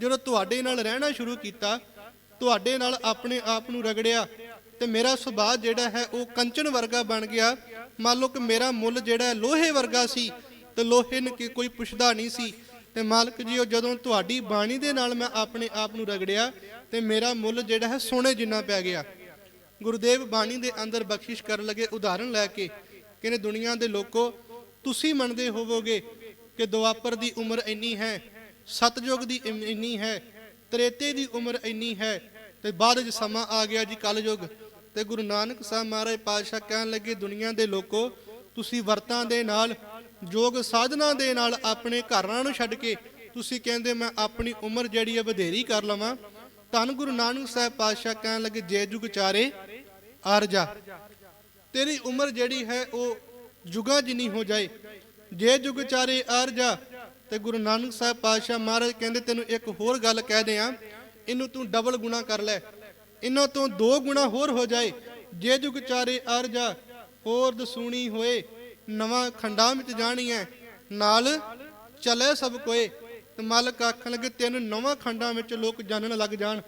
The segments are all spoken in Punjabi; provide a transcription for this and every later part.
ਜਦੋਂ ਤੁਹਾਡੇ ਨਾਲ ਰਹਿਣਾ ਸ਼ੁਰੂ ਕੀਤਾ, ਤੁਹਾਡੇ ਨਾਲ ਆਪਣੇ ਆਪ ਨੂੰ ਰਗੜਿਆ ਤੇ ਮੇਰਾ ਸੁਭਾਅ ਜਿਹੜਾ ਹੈ ਉਹ ਕੰਚਨ ਵਰਗਾ ਬਣ ਗਿਆ। ਮੰਨ ਲਓ ਕਿ ਮੇਰਾ ਮੁੱਲ ਜਿਹੜਾ ਲੋਹੇ ਵਰਗਾ ਸੀ ਤੇ ਲੋਹੇ ਨੂੰ ਕੋਈ ਪੁੱਛਦਾ ਨਹੀਂ ਸੀ। ਤੇ ਮਾਲਕ ਜੀ ਉਹ ਜਦੋਂ ਤੁਹਾਡੀ ਬਾਣੀ ਦੇ ਨਾਲ ਮੈਂ ਆਪਣੇ ਆਪ ਨੂੰ ਰਗੜਿਆ ਤੇ ਮੇਰਾ ਮੁੱਲ ਜਿਹੜਾ ਹੈ ਸੋਨੇ ਜਿੰਨਾ ਪੈ ਗਿਆ। ਗੁਰਦੇਵ ਬਾਣੀ ਦੇ ਅੰਦਰ ਬਖਸ਼ਿਸ਼ ਕਰਨ ਲੱਗੇ ਉਦਾਹਰਣ ਲੈ ਕੇ ਕਹਿੰਦੇ, ਦੁਨੀਆ ਦੇ ਲੋਕੋ, ਤੁਸੀਂ ਮੰਨਦੇ ਹੋਵੋਗੇ ਕਿ ਦੁਆਪਰ ਦੀ ਉਮਰ ਇੰਨੀ ਹੈ ਸਤਜੁਗ ਦੀ ਇਮ- ਇੰਨੀ ਹੈ, ਤ੍ਰੇਤੇ ਦੀ ਉਮਰ ਇੰਨੀ ਹੈ, ਤੇ ਬਾਅਦ ਵਿੱਚ ਸਮਾਂ ਆ ਗਿਆ ਜੀ ਕਲਯੁਗ। ਤੇ ਗੁਰੂ ਨਾਨਕ ਸਾਹਿਬ ਮਹਾਰਾਜ ਪਾਤਸ਼ਾਹ ਕਹਿਣ ਲੱਗੇ, ਦੁਨੀਆ ਦੇ ਲੋਕੋ, ਤੁਸੀਂ ਵਰਤਾਂ ਦੇ ਨਾਲ ਯੋਗ ਸਾਧਨਾ ਦੇ ਨਾਲ ਆਪਣੇ ਘਰਾਂ ਨੂੰ ਛੱਡ ਕੇ, ਤੁਸੀਂ ਕਹਿੰਦੇ, ਮੈਂ ਆਪਣੀ ਉਮਰ ਜਿਹੜੀ ਹੈ ਵਧੇਰੀ ਕਰ ਲਵਾਂ। ਧੰਨ ਗੁਰੂ ਨਾਨਕ ਸਾਹਿਬ ਪਾਤਸ਼ਾਹ ਕਹਿਣ ਲੱਗੇ, ਜੇ ਜੁਗ ਚਾਰੇ ਆਰਜਾ ਤੇਰੀ ਉਮਰ ਜਿਹੜੀ ਹੈ, ਉਹ ਜੁਗਾਂ ਜਿੰਨੀ ਹੋ ਜਾਏ। ਜੇ ਜੁਗ ਚਾਰੇ ਆਰਜਾ ਤੇ ਗੁਰੂ ਨਾਨਕ ਸਾਹਿਬ ਪਾਤਸ਼ਾਹ ਮਹਾਰਾਜ ਕਹਿੰਦੇ, ਤੈਨੂੰ ਇੱਕ ਹੋਰ ਗੱਲ ਕਹਿ ਦਿਆਂ, ਇਹਨੂੰ ਤੂੰ ਡਬਲ ਗੁਣਾ ਕਰ ਲੈ। ਇਹਨਾਂ ਤੋਂ ਦੋ ਗੁਣਾ ਹੋਰ ਹੋ ਜਾਏ। ਜੇ ਜੁਗ ਚਾਰੇ ਆਰਜਾ ਹੋਰ ਦਸੂਣੀ ਹੋਏ। ਨਵਾਂ ਖੰਡਾਂ ਵਿੱਚ ਜਾਣੀ ਹੈ ਨਾਲ ਚਲੇ ਸਭ ਕੋਏ। ਤੇ ਮਾਲਕ ਆਖਣ ਲੱਗੇ, ਤੈਨੂੰ ਨਵਾਂ ਖੰਡਾਂ ਵਿੱਚ ਲੋਕ ਜਾਣਨ ਲੱਗ ਜਾਣ।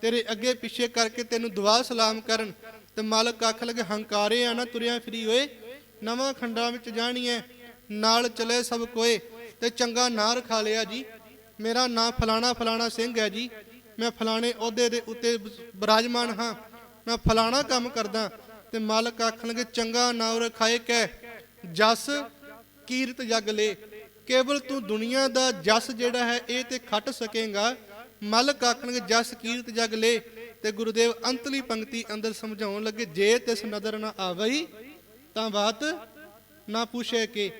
ਤੇਰੇ ਅੱਗੇ ਪਿੱਛੇ ਕਰਕੇ ਤੈਨੂੰ ਦੁਆ ਸਲਾਮ ਕਰਨ। ਤੇ ਮਾਲਕ ਆਖਣ ਲੱਗੇ, ਹੰਕਾਰੇ ਆ ਨਾ ਤੁਰਿਆ ਫਿਰੀ ਹੋਏ। ਨਵਾਂ ਖੰਡਾਂ ਵਿੱਚ ਜਾਣੀ ਹੈ ਨਾਲ ਚਲੇ ਸਭ ਕੋਏ। ਤੇ ਚੰਗਾ ਨਾਂ ਰਖਾ ਲਿਆ ਜੀ। ਮੇਰਾ ਨਾਂ ਫਲਾਣਾ ਫਲਾਣਾ ਸਿੰਘ ਹੈ ਜੀ। ਮੈਂ ਫਲਾਣੇ ਅਹੁਦੇ ਦੇ ਉੱਤੇ ਬਿਰਾਜਮਾਨ ਹਾਂ। ਮੈਂ ਫਲਾਣਾ ਕੰਮ ਕਰਦਾ ਤੇ ਮਾਲਕ ਆਖਣ ਚੰਗਾ ਨਾਂ ਰਖਾਏ ਕਹਿ ਜਸ ਕੀਰਤ ਜਗ ਲੈ। ਕੇਵਲ ਤੂੰ ਦੁਨੀਆ ਦਾ ਜਸ ਜਿਹੜਾ ਹੈ, ਇਹ ਤੇ ਖੱਟ ਸਕੇਗਾ। ਮਾਲਕ ਆਖਣਗੇ, ਜਸ ਕੀਰਤ ਜਗ ਲੈ ਤੇ ਗੁਰਦੇਵ ਅੰਤਲੀ ਪੰਕਤੀ ਅੰਦਰ ਸਮਝਾਉਣ ਲੱਗੇ, ਜੇ ਤਿਸ ਨਦਰ ਨਾ ਆਵਈ ਤਾਂ ਬਾਤ ਨਾ ਪੁੱਛੇ ਕਿ।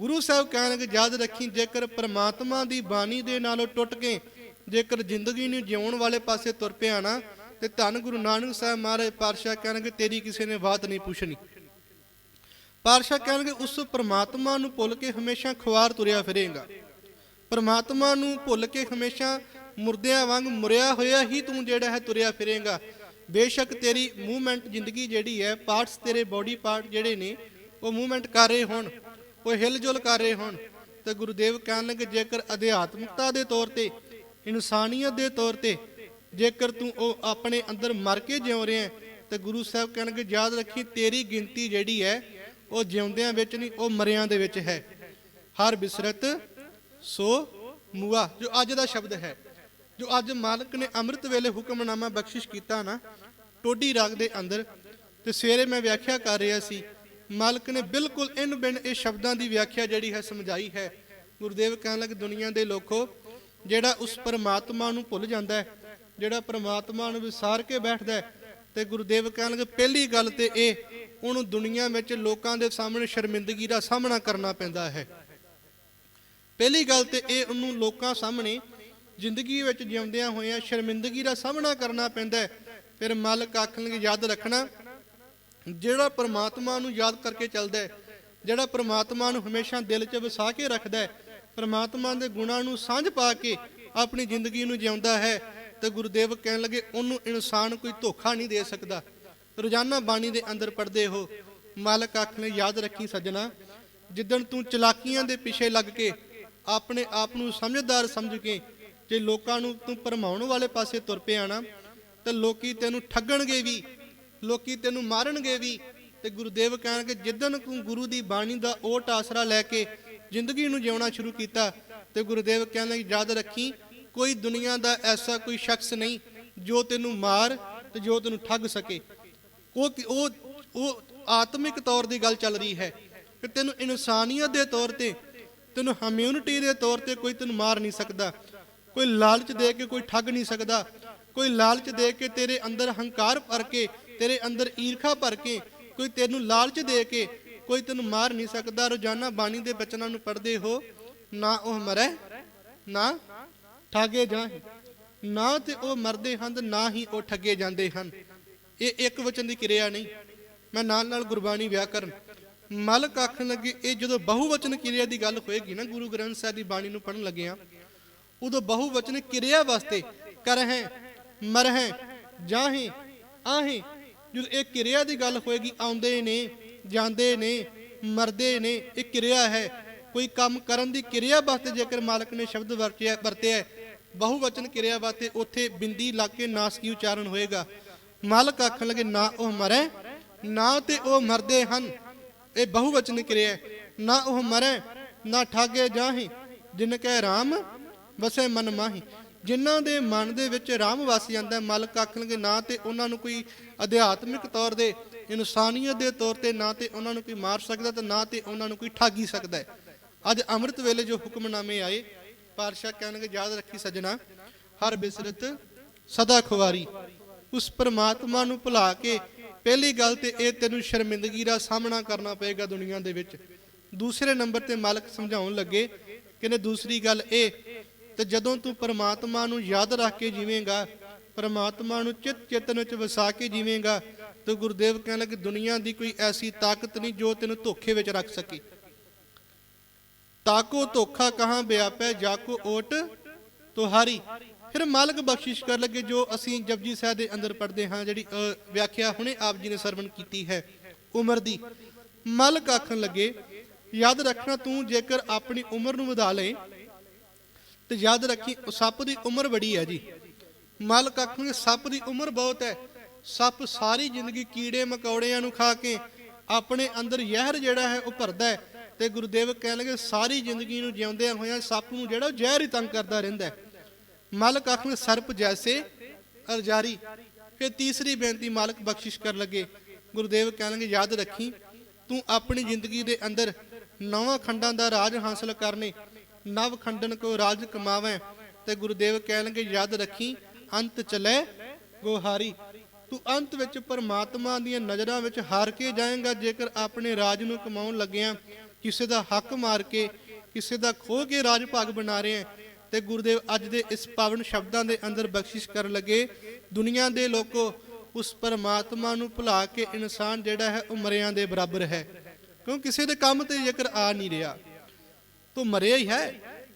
ਗੁਰੂ ਸਾਹਿਬ ਕਹਿਣਗੇ, ਯਾਦ ਰੱਖੀ, ਜੇਕਰ ਪ੍ਰਮਾਤਮਾ ਦੀ ਬਾਣੀ ਦੇ ਨਾਲੋਂ ਟੁੱਟ ਕੇ, ਜੇਕਰ ਜ਼ਿੰਦਗੀ ਨੂੰ ਜਿਉਣ ਵਾਲੇ ਪਾਸੇ ਤੁਰ ਪਿਆ ਨਾ, ਤੇ ਧੰਨ ਗੁਰੂ ਨਾਨਕ ਸਾਹਿਬ ਮਹਾਰਾਜ ਪਾਤਸ਼ਾਹ ਕਹਿਣਗੇ, ਤੇਰੀ ਕਿਸੇ ਨੇ ਬਾਤ ਨਹੀਂ ਪੁੱਛਣੀ। ਪਾਤਸ਼ਾਹ ਕਹਿਣਗੇ, ਉਸ ਪ੍ਰਮਾਤਮਾ ਨੂੰ ਭੁੱਲ ਕੇ ਹਮੇਸ਼ਾ ਖੁਆਰ ਤੁਰਿਆ ਫਿਰੇਗਾ। ਪ੍ਰਮਾਤਮਾ ਨੂੰ ਭੁੱਲ ਕੇ ਹਮੇਸ਼ਾ ਮੁਰਦਿਆਂ ਵਾਂਗ ਮੁਰਿਆ ਹੋਇਆ ਹੀ ਤੂੰ ਜਿਹੜਾ ਹੈ ਤੁਰਿਆ ਫਿਰੇਗਾ। ਬੇਸ਼ੱਕ ਤੇਰੀ ਮੂਵਮੈਂਟ ਜ਼ਿੰਦਗੀ ਜਿਹੜੀ ਹੈ ਪਾਰਟਸ ਤੇਰੇ ਬਾਡੀ ਪਾਰਟ ਜਿਹੜੇ ਨੇ, ਉਹ ਮੂਵਮੈਂਟ ਕਰ ਰਹੇ ਹੋਣ। ਉਹ ਹਿਲਜੁਲ ਕਰ ਰਹੇ ਹੋਣ। ਤੇ ਗੁਰੂਦੇਵ ਕਹਿਣ ਲੱਗੇ, ਜੇਕਰ ਅਧਿਆਤਮਿਕਤਾ ਦੇ ਤੌਰ ਤੇ, ਇਨਸਾਨੀਅਤ ਦੇ ਤੌਰ ਤੇ, ਜੇਕਰ ਤੂੰ ਉਹ ਆਪਣੇ ਅੰਦਰ ਮਰ ਕੇ ਜਿਉ ਰਿਹਾ ਤੇ ਗੁਰੂ ਸਾਹਿਬ ਕਹਿਣਗੇ ਯਾਦ ਰੱਖੀ, ਤੇਰੀ ਗਿਣਤੀ ਜਿਹੜੀ ਹੈ, ਉਹ ਜਿਉਂਦਿਆਂ ਵਿੱਚ ਨਹੀਂ, ਉਹ ਮਰਿਆਂ ਦੇ ਵਿੱਚ ਹੈ। ਹਰ ਬਿਸਰਤ ਸੋ ਮੁਆ, ਜੋ ਅੱਜ ਦਾ ਸ਼ਬਦ ਹੈ। ਜੋ ਅੱਜ ਮਾਲਕ ਨੇ ਅੰਮ੍ਰਿਤ ਵੇਲੇ ਹੁਕਮਨਾਮਾ ਬਖਸ਼ਿਸ਼ ਕੀਤਾ ਨਾ, ਟੋਡੀ ਰਾਗ ਦੇ ਅੰਦਰ, ਤੇ ਸਵੇਰੇ ਮੈਂ ਵਿਆਖਿਆ ਕਰ ਰਿਹਾ ਸੀ ਮਾਲਕ ਨੇ ਬਿਲਕੁਲ ਇਨ ਬਿਨ ਇਹ ਸ਼ਬਦਾਂ ਦੀ ਵਿਆਖਿਆ ਜਿਹੜੀ ਹੈ ਸਮਝਾਈ ਹੈ। ਗੁਰਦੇਵ ਕਹਿਣ ਲੱਗੇ, ਦੁਨੀਆ ਦੇ ਲੋਕੋ, ਜਿਹੜਾ ਉਸ ਪਰਮਾਤਮਾ ਨੂੰ ਭੁੱਲ ਜਾਂਦਾ ਹੈ, ਜਿਹੜਾ ਪਰਮਾਤਮਾ ਨੂੰ ਵਿਸਾਰ ਕੇ ਬੈਠਦਾ ਹੈ, ਤੇ ਗੁਰਦੇਵ ਕਹਿਣ ਲੱਗੇ, ਪਹਿਲੀ ਗੱਲ ਤੇ ਇਹ ਉਹਨੂੰ ਦੁਨੀਆ ਵਿੱਚ ਲੋਕਾਂ ਦੇ ਸਾਹਮਣੇ ਸ਼ਰਮਿੰਦਗੀ ਦਾ ਸਾਹਮਣਾ ਕਰਨਾ ਪੈਂਦਾ ਹੈ। ਪਹਿਲੀ ਗੱਲ ਤੇ ਇਹ, ਉਹਨੂੰ ਲੋਕਾਂ ਸਾਹਮਣੇ ਜ਼ਿੰਦਗੀ ਵਿੱਚ ਜਿਉਂਦਿਆਂ ਹੋਇਆਂ ਸ਼ਰਮਿੰਦਗੀ ਦਾ ਸਾਹਮਣਾ ਕਰਨਾ ਪੈਂਦਾ ਫਿਰ ਮਾਲਕ ਆਖਣਗੇ, ਯਾਦ ਰੱਖਣਾ ਜਿਹੜਾ ਪਰਮਾਤਮਾ ਨੂੰ ਯਾਦ ਕਰਕੇ ਚੱਲਦਾ ਹੈ, ਜਿਹੜਾ ਪਰਮਾਤਮਾ ਨੂੰ ਹਮੇਸ਼ਾ ਦਿਲ 'ਚ ਵਸਾ ਕੇ ਰੱਖਦਾ ਹੈ, ਪ੍ਰਮਾਤਮਾ ਦੇ ਗੁਣਾਂ ਨੂੰ ਸਾਂਝ ਪਾ ਕੇ ਆਪਣੀ ਜ਼ਿੰਦਗੀ ਨੂੰ ਜਿਉਂਦਾ ਹੈ, ਤੇ ਗੁਰਦੇਵ ਕਹਿਣ ਲੱਗੇ, ਉਹਨੂੰ ਇਨਸਾਨ ਕੋਈ ਧੋਖਾ ਨਹੀਂ ਦੇ ਸਕਦਾ। ਰੋਜ਼ਾਨਾ ਬਾਣੀ ਦੇ ਅੰਦਰ ਪੜਦੇ ਹੋ, ਮਾਲਕ ਅੱਖ ਨੇ ਯਾਦ ਰੱਖੀ ਸੱਜਣਾ, ਜਿੱਦਣ ਤੂੰ ਚਲਾਕੀਆਂ ਦੇ ਪਿੱਛੇ ਲੱਗ ਕੇ ਆਪਣੇ ਆਪ ਨੂੰ ਸਮਝਦਾਰ ਸਮਝ ਕੇ ਜੇ ਲੋਕਾਂ ਨੂੰ ਤੂੰ ਭਰਮਾਉਣ ਵਾਲੇ ਪਾਸੇ ਤੁਰ ਪਿਆ ਨਾ, ਤਾਂ ਲੋਕੀ ਤੈਨੂੰ ਠੱਗਣਗੇ ਵੀ। ਲੋਕੀ ਤੈਨੂੰ ਮਾਰਨਗੇ ਵੀ। ਤੇ ਗੁਰਦੇਵ ਕਹਿਣਗੇ, ਜਿੱਦਣ ਤੂੰ ਗੁਰੂ ਦੀ ਬਾਣੀ ਦਾ ਓਟ ਆਸਰਾ ਲੈ ਕੇ ਜ਼ਿੰਦਗੀ ਨੂੰ ਜਿਉਣਾ ਸ਼ੁਰੂ ਕੀਤਾ, ਤੇ ਗੁਰਦੇਵ ਕਹਿੰਦੇ, ਯਾਦ ਰੱਖੀ, ਕੋਈ ਦੁਨੀਆ ਦਾ ਐਸਾ ਕੋਈ ਸ਼ਖਸ ਨਹੀਂ ਜੋ ਤੈਨੂੰ ਮਾਰ ਤੇ ਜੋ ਤੈਨੂੰ ਠੱਗ ਸਕੇ। ਉਹ ਉਹ ਉਹ ਆਤਮਿਕ ਤੌਰ ਦੀ ਗੱਲ ਚੱਲ ਰਹੀ ਹੈ ਕਿ ਤੈਨੂੰ ਇਨਸਾਨੀਅਤ ਦੇ ਤੌਰ ਤੇ, ਤੈਨੂੰ ਹਮਿਊਨਿਟੀ ਦੇ ਤੌਰ ਤੇ ਕੋਈ ਤੈਨੂੰ ਮਾਰ ਨਹੀਂ ਸਕਦਾ। ਕੋਈ ਲਾਲਚ ਦੇ ਕੇ ਕੋਈ ਠੱਗ ਨਹੀਂ ਸਕਦਾ। ਕੋਈ ਲਾਲਚ ਦੇ ਕੇ ਤੇਰੇ ਅੰਦਰ ਹੰਕਾਰ ਭਰ ਕੇ ਤੇਰੇ ਅੰਦਰ ਈਰਖਾ ਭਰ ਕੇ ਕੋਈ ਤੈਨੂੰ ਲਾਲਚ ਦੇ ਕੇ ਕੋਈ ਤੈਨੂੰ ਮਾਰ ਨਹੀਂ ਸਕਦਾ, ਰੋਜ਼ਾਨਾ ਬਾਣੀ ਦੇ ਬਚਨਾਂ ਨੂੰ ਪੜ੍ਹਦੇ ਹੋ, ਨਾ ਉਹ ਮਰੇ, ਨਾ ਠਾਗੇ ਜਾਏ ਨਾ ਤੇ ਉਹ ਮਰਦੇ ਹਨ ਨਾ ਹੀ ਉਹ ਠੱਗੇ ਜਾਂਦੇ ਹਨ। ਇਹ ਇੱਕ ਵਚਨ ਦੀ ਕਿਰਿਆ ਨਹੀਂ। ਮੈਂ ਨਾਲ ਨਾਲ ਗੁਰਬਾਣੀ ਵਿਆਕਰਨ ਮਲਕ ਆਖਣ ਲੱਗੇ, ਇਹ ਜਦੋਂ ਬਹੁਵਚਨ ਕਿਰਿਆ ਦੀ ਗੱਲ ਹੋਏਗੀ ਨਾ, ਗੁਰੂ ਗ੍ਰੰਥ ਸਾਹਿਬ ਦੀ ਬਾਣੀ ਨੂੰ ਪੜਨ ਲੱਗਿਆ ਉਦੋਂ ਬਹੁਵਚਨ ਕਿਰਿਆ ਵਾਸਤੇ ਕਰ ਹੈ, ਮਰ ਹੈ, ਜਾਹੇ, ਆਹੇ ਜਦੋਂ ਇਹ ਕਿਰਿਆ ਦੀ ਗੱਲ ਹੋਏਗੀ, ਆਉਂਦੇ ਨੇ, ਜਾਂਦੇ ਨੇ, ਮਰਦੇ ਨੇ, ਇਹ ਕਿਰਿਆ ਹੈ। ਕੋਈ ਕੰਮ ਕਰਨ ਦੀ ਕਿਰਿਆ ਵਾਸਤੇ ਜੇਕਰ ਮਾਲਕ ਨੇ ਸ਼ਬਦ ਵਰਤਿਆ ਵਰਤਿਆ ਬਹੁਵਚਨ ਕਿਰਿਆ ਵਾਸਤੇ ਉੱਥੇ ਬਿੰਦੀ ਲਾ ਕੇ ਨਾਸਕੀ ਉਚਾਰਨ ਹੋਏਗਾ? ਮਾਲਕ ਆਖਣ ਲੱਗੇ, ਨਾ ਉਹ ਮਰੇ, ਨਾ ਤੇ ਉਹ ਮਰਦੇ ਹਨ। ਇਹ ਬਹੁਵਚਨ ਕਿਰਿਆ ਨਾ ਉਹ ਮਰੇ, ਨਾ ਠਾਗੇ ਜਾਹੀ, ਜਿਨ ਕੈ ਰਾਮ, ਵਸੇ ਮਨ ਮਾਹੀ। ਜਿਨ੍ਹਾਂ ਦੇ ਮਨ ਦੇ ਵਿੱਚ ਰਾਮ ਵਸ ਜਾਂਦਾ ਹੈ, ਮਾਲਕ ਆਖਣਗੇ ਨਾ ਤੇ ਉਹਨਾਂ ਨੂੰ ਕੋਈ ਅਧਿਆਤਮਿਕ ਤੌਰ ਦੇ ਇਨਸਾਨੀਅਤ ਦੇ ਤੌਰ ਤੇ ਨਾ ਤੇ ਉਹਨਾਂ ਨੂੰ ਕੋਈ ਮਾਰ ਸਕਦਾ ਤੇ ਨਾ ਤੇ ਉਹਨਾਂ ਨੂੰ ਕੋਈ ਠਾਗੀ ਸਕਦਾ ਹੈ। ਅੱਜ ਅੰਮ੍ਰਿਤ ਵੇਲੇ ਜੋ ਹੁਕਮਨਾਮੇ ਆਏ ਪਾਤਸ਼ਾਹ ਕਹਿਣਗੇ ਯਾਦ ਰੱਖੀ ਸਜਣਾ ਹਰ ਬਿਸਰਤ ਸਦਾ ਖੁਵਾਰੀ ਉਸ ਪਰਮਾਤਮਾ ਨੂੰ ਭੁਲਾ ਕੇ ਪਹਿਲੀ ਗੱਲ ਤੇ ਇਹ ਤੈਨੂੰ ਸ਼ਰਮਿੰਦਗੀ ਦਾ ਸਾਹਮਣਾ ਕਰਨਾ ਪਏਗਾ ਦੁਨੀਆ ਦੇ ਵਿੱਚ ਦੂਸਰੇ ਨੰਬਰ ਤੇ ਮਾਲਕ ਸਮਝਾਉਣ ਲੱਗੇ ਕਹਿੰਦੇ ਦੂਸਰੀ ਗੱਲ ਇਹ ਤੇ ਜਦੋਂ ਤੂੰ ਪਰਮਾਤਮਾ ਨੂੰ ਯਾਦ ਰੱਖ ਕੇ ਜੀਵੇਂਗਾ ਪਰਮਾਤਮਾ ਨੂੰ ਚਿਤ ਚੇਤਨ ਵਿੱਚ ਵਸਾ ਕੇ ਜੀਵੇਂਗਾ ਤੇ ਗੁਰਦੇਵ ਕਹਿਣ ਲੱਗੇ ਦੁਨੀਆ ਦੀ ਕੋਈ ਐਸੀ ਤਾਕਤ ਨਹੀਂ ਜੋ ਤੈਨੂੰ ਧੋਖੇ ਵਿੱਚ ਰੱਖ ਸਕੇ। ਤਾਕੋ ਧੋਖਾ ਕਹਾਂ ਵਿਆਪੈ ਜਾਕੋ ਓਟ ਤੁਹਾਰੀ। ਫਿਰ ਮਾਲਕ ਬਖਸ਼ਿਸ਼ ਕਰ ਲੱਗੇ ਜੋ ਅਸੀਂ ਜਪਜੀ ਸਾਹਿਬ ਦੇ ਅੰਦਰ ਪੜ੍ਹਦੇ ਹਾਂ ਜਿਹੜੀ ਅ, ਵਿਆਖਿਆ ਹੁਣੇ ਆਪ ਜੀ ਨੇ ਸਰਵਣ ਕੀਤੀ ਹੈ ਉਮਰ ਦੀ। ਮਾਲਕ ਆਖਣ ਲੱਗੇ ਯਾਦ ਰੱਖਣਾ ਤੂੰ ਜੇਕਰ ਆਪਣੀ ਉਮਰ ਨੂੰ ਵਧਾ ਲਏ ਤੇ ਯਾਦ ਰੱਖੀ, ਉਹ ਸੱਪ ਦੀ ਉਮਰ ਬੜੀ ਹੈ ਜੀ। ਮਾਲਕ ਆਖਣਗੇ ਸੱਪ ਦੀ ਉਮਰ ਬਹੁਤ ਹੈ। ਸੱਪ ਸਾਰੀ ਜ਼ਿੰਦਗੀ ਕੀੜੇ ਮਕੌੜਿਆਂ ਨੂੰ ਖਾ ਕੇ ਆਪਣੇ ਅੰਦਰ ਜ਼ਹਿਰ ਜਿਹੜਾ ਹੈ, ਉਹ ਭਰਦਾ ਹੈ। ਤੇ ਗੁਰਦੇਵ ਕਹਿਣ ਲੱਗੇ, ਸਾਰੀ ਜ਼ਿੰਦਗੀ ਨੂੰ ਜਿਉਂਦਿਆਂ ਹੋਇਆਂ ਸੱਪ ਨੂੰ ਜਿਹੜਾ, ਉਹ ਜ਼ਹਿਰ ਹੀ ਤੰਗ ਕਰਦਾ ਰਹਿੰਦਾ ਹੈ। ਮਾਲਕ ਆਖਣਗੇ ਸਰਪ ਜੈਸੇ ਅਰਜਾਰੀ। ਫਿਰ ਤੀਸਰੀ ਬੇਨਤੀ ਮਾਲਕ ਬਖਸ਼ਿਸ਼ ਕਰਨ ਲੱਗੇ। ਗੁਰਦੇਵ ਕਹਿਣਗੇ ਯਾਦ ਰੱਖੀ, ਤੂੰ ਆਪਣੀ ਜ਼ਿੰਦਗੀ ਦੇ ਅੰਦਰ ਨਵਾਂ ਖੰਡਾਂ ਦਾ ਰਾਜ ਹਾਸਲ ਕਰਨੇ ਨਵ ਖੰਡਨ ਕੋ ਰਾਜ ਕਮਾਵੇਂ, ਤੇ ਗੁਰਦੇਵ ਕਹਿਣਗੇ, ਯਾਦ ਰੱਖੀ, ਅੰਤ ਚਲੇ ਗੋਹਾਰੀ। ਤੂੰ ਅੰਤ ਵਿੱਚ ਪਰਮਾਤਮਾ ਦੀਆਂ ਨਜ਼ਰਾਂ ਵਿੱਚ ਹਾਰ ਕੇ ਜਾਏਗਾ, ਜੇਕਰ ਆਪਣੇ ਰਾਜ ਨੂੰ ਕਮਾਉਣ ਲੱਗਿਆ, ਕਿਸੇ ਦਾ ਹੱਕ ਮਾਰ ਕੇ, ਕਿਸੇ ਦਾ ਖੋਹ ਕੇ ਰਾਜ ਭਾਗ ਬਣਾ ਰਹੇ ਹੈ ਤੇ ਗੁਰਦੇਵ ਅੱਜ ਦੇ ਇਸ ਪਾਵਨ ਸ਼ਬਦਾਂ ਦੇ ਅੰਦਰ ਬਖਸ਼ਿਸ਼ ਕਰਨ ਲੱਗੇ। ਦੁਨੀਆ ਦੇ ਲੋਕੋ, ਉਸ ਪਰਮਾਤਮਾ ਨੂੰ ਭੁਲਾ ਕੇ ਇਨਸਾਨ ਜਿਹੜਾ ਹੈ, ਉਹ ਮਰਿਆਂ ਦੇ ਬਰਾਬਰ ਹੈ। ਕਿਉਂ? ਕਿਸੇ ਦੇ ਕੰਮ ਤੇ ਜੇਕਰ ਆ ਨਹੀਂ ਰਿਹਾ। ਤੂੰ ਮਰਿਆ ਹੀ ਹੈ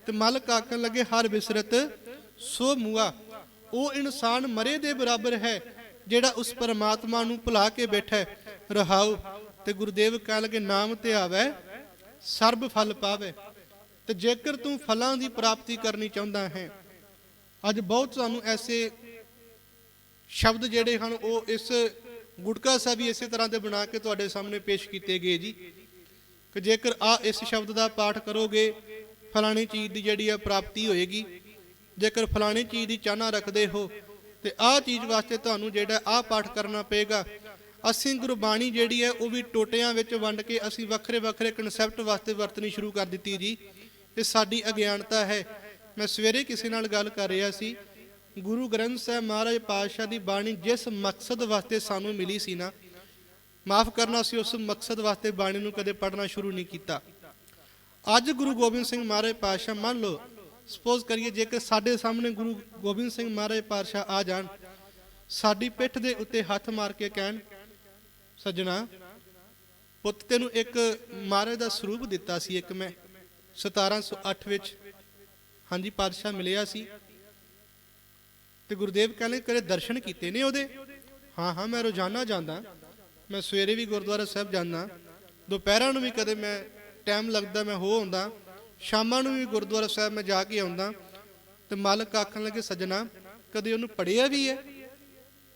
ਤੇ ਮਾਲਕ ਆਖਣ ਲੱਗੇ, ਹਰ ਬਿਸਰਤ ਸੋ ਮੂਆ। ਉਹ ਇਨਸਾਨ ਮਰੇ ਦੇ ਬਰਾਬਰ ਹੈ, ਜਿਹੜਾ ਉਸ ਪਰਮਾਤਮਾ ਨੂੰ ਭੁਲਾ ਕੇ ਬੈਠਾ ਰਹਾਉ ਤੇ ਗੁਰਦੇਵ ਕਹਿਣ ਲੱਗੇ, ਨਾਮ ਤੇ ਆਵੇ, ਸਰਬ ਫਲ ਪਾਵੇ। ਤੇ ਜੇਕਰ ਤੂੰ ਫਲਾਂ ਦੀ ਪ੍ਰਾਪਤੀ ਕਰਨੀ ਚਾਹੁੰਦਾ ਹੈ, ਅੱਜ ਬਹੁਤ ਸਾਨੂੰ ਐਸੇ ਸ਼ਬਦ ਜਿਹੜੇ ਹਨ, ਉਹ ਇਸ ਗੁਟਕਾ ਸਾਹਿਬ ਵੀ ਇਸੇ ਤਰ੍ਹਾਂ ਦੇ ਬਣਾ ਕੇ ਤੁਹਾਡੇ ਸਾਹਮਣੇ ਪੇਸ਼ ਕੀਤੇ ਗਏ ਜੀ। ਕਿ ਜੇਕਰ ਆ ਇਸ ਸ਼ਬਦ ਦਾ ਪਾਠ ਕਰੋਗੇ, ਫਲਾਣੀ ਚੀਜ਼ ਦੀ ਜਿਹੜੀ ਆ ਪ੍ਰਾਪਤੀ ਹੋਏਗੀ। ਜੇਕਰ ਫਲਾਣੀ ਚੀਜ਼ ਦੀ ਚਾਹਨਾ ਰੱਖਦੇ ਹੋ, ਤੇ ਆਹ ਚੀਜ਼ ਵਾਸਤੇ ਤੁਹਾਨੂੰ ਜਿਹੜਾ ਆਹ ਪਾਠ ਕਰਨਾ ਪਏਗਾ, ਅਸੀਂ ਗੁਰਬਾਣੀ ਜਿਹੜੀ ਹੈ ਉਹ ਵੀ ਟੋਟਿਆਂ ਵਿੱਚ ਵੰਡ ਕੇ ਅਸੀਂ ਵੱਖਰੇ ਵੱਖਰੇ ਕਨਸੈਪਟ ਵਾਸਤੇ ਵਰਤਣੀ ਸ਼ੁਰੂ ਕਰ ਦਿੱਤੀ ਜੀ। ਇਹ ਸਾਡੀ ਅਗਿਆਨਤਾ ਹੈ। ਮੈਂ ਸਵੇਰੇ ਕਿਸੇ ਨਾਲ ਗੱਲ ਕਰ ਰਿਹਾ ਸੀ। ਗੁਰੂ ਗ੍ਰੰਥ ਸਾਹਿਬ ਮਹਾਰਾਜ ਪਾਤਸ਼ਾਹ ਦੀ ਬਾਣੀ ਜਿਸ ਮਕਸਦ ਵਾਸਤੇ ਸਾਨੂੰ ਮਿਲੀ ਸੀ ਨਾ ਮਾਫ ਕਰਨਾ ਸੀ ਉਸ ਮਕਸਦ ਵਾਸਤੇ ਬਾਣੀ ਨੂੰ ਕਦੇ ਪੜ੍ਹਨਾ ਸ਼ੁਰੂ ਨਹੀਂ ਕੀਤਾ। ਅੱਜ ਗੁਰੂ ਗੋਬਿੰਦ ਸਿੰਘ ਮਹਾਰਾਜ ਪਾਤਸ਼ਾਹ ਮੰਨ ਲਓ ਸਪੋਜ਼ ਕਰੀਏ ਜੇਕਰ ਸਾਡੇ ਸਾਹਮਣੇ ਗੁਰੂ ਗੋਬਿੰਦ ਸਿੰਘ ਮਹਾਰਾਜ ਪਾਤਸ਼ਾਹ ਆ ਜਾਣ, ਸਾਡੀ ਪਿੱਠ ਦੇ ਉੱਤੇ ਹੱਥ ਮਾਰ ਕੇ ਕਹਿਣ, ਸੱਜਣਾ, ਪੁੱਤ ਤੈਨੂੰ ਇੱਕ ਮਹਾਰਾਜ ਦਾ ਸਰੂਪ ਦਿੱਤਾ ਸੀ ਇੱਕ ਮੈਂ 1708 ਵਿੱਚ। ਹਾਂਜੀ, ਪਾਤਸ਼ਾਹ ਮਿਲਿਆ ਸੀ। ਤੇ ਗੁਰਦੇਵ ਕਹਿੰਦੇ ਕਦੇ ਦਰਸ਼ਨ ਕੀਤੇ ਨੇ ਉਹਦੇ? ਹਾਂ ਹਾਂ, ਮੈਂ ਰੋਜ਼ਾਨਾ ਜਾਂਦਾ। ਮੈਂ ਸਵੇਰੇ ਵੀ ਗੁਰਦੁਆਰਾ ਸਾਹਿਬ ਜਾਂਦਾ, ਦੁਪਹਿਰਾਂ ਨੂੰ ਵੀ ਕਦੇ ਮੈਂ ਟਾਈਮ ਲੱਗਦਾ ਮੈਂ ਹੋ ਆਉਂਦਾ, ਸ਼ਾਮਾਂ ਨੂੰ ਵੀ ਗੁਰਦੁਆਰਾ ਸਾਹਿਬ ਮੈਂ ਜਾ ਕੇ ਆਉਂਦਾ, ਤੇ ਮਾਲਕ ਆਖਣ ਲੱਗੇ, ਸੱਜਣਾ, ਕਦੇ ਉਹਨੂੰ ਪੜਿਆ ਵੀ ਹੈ?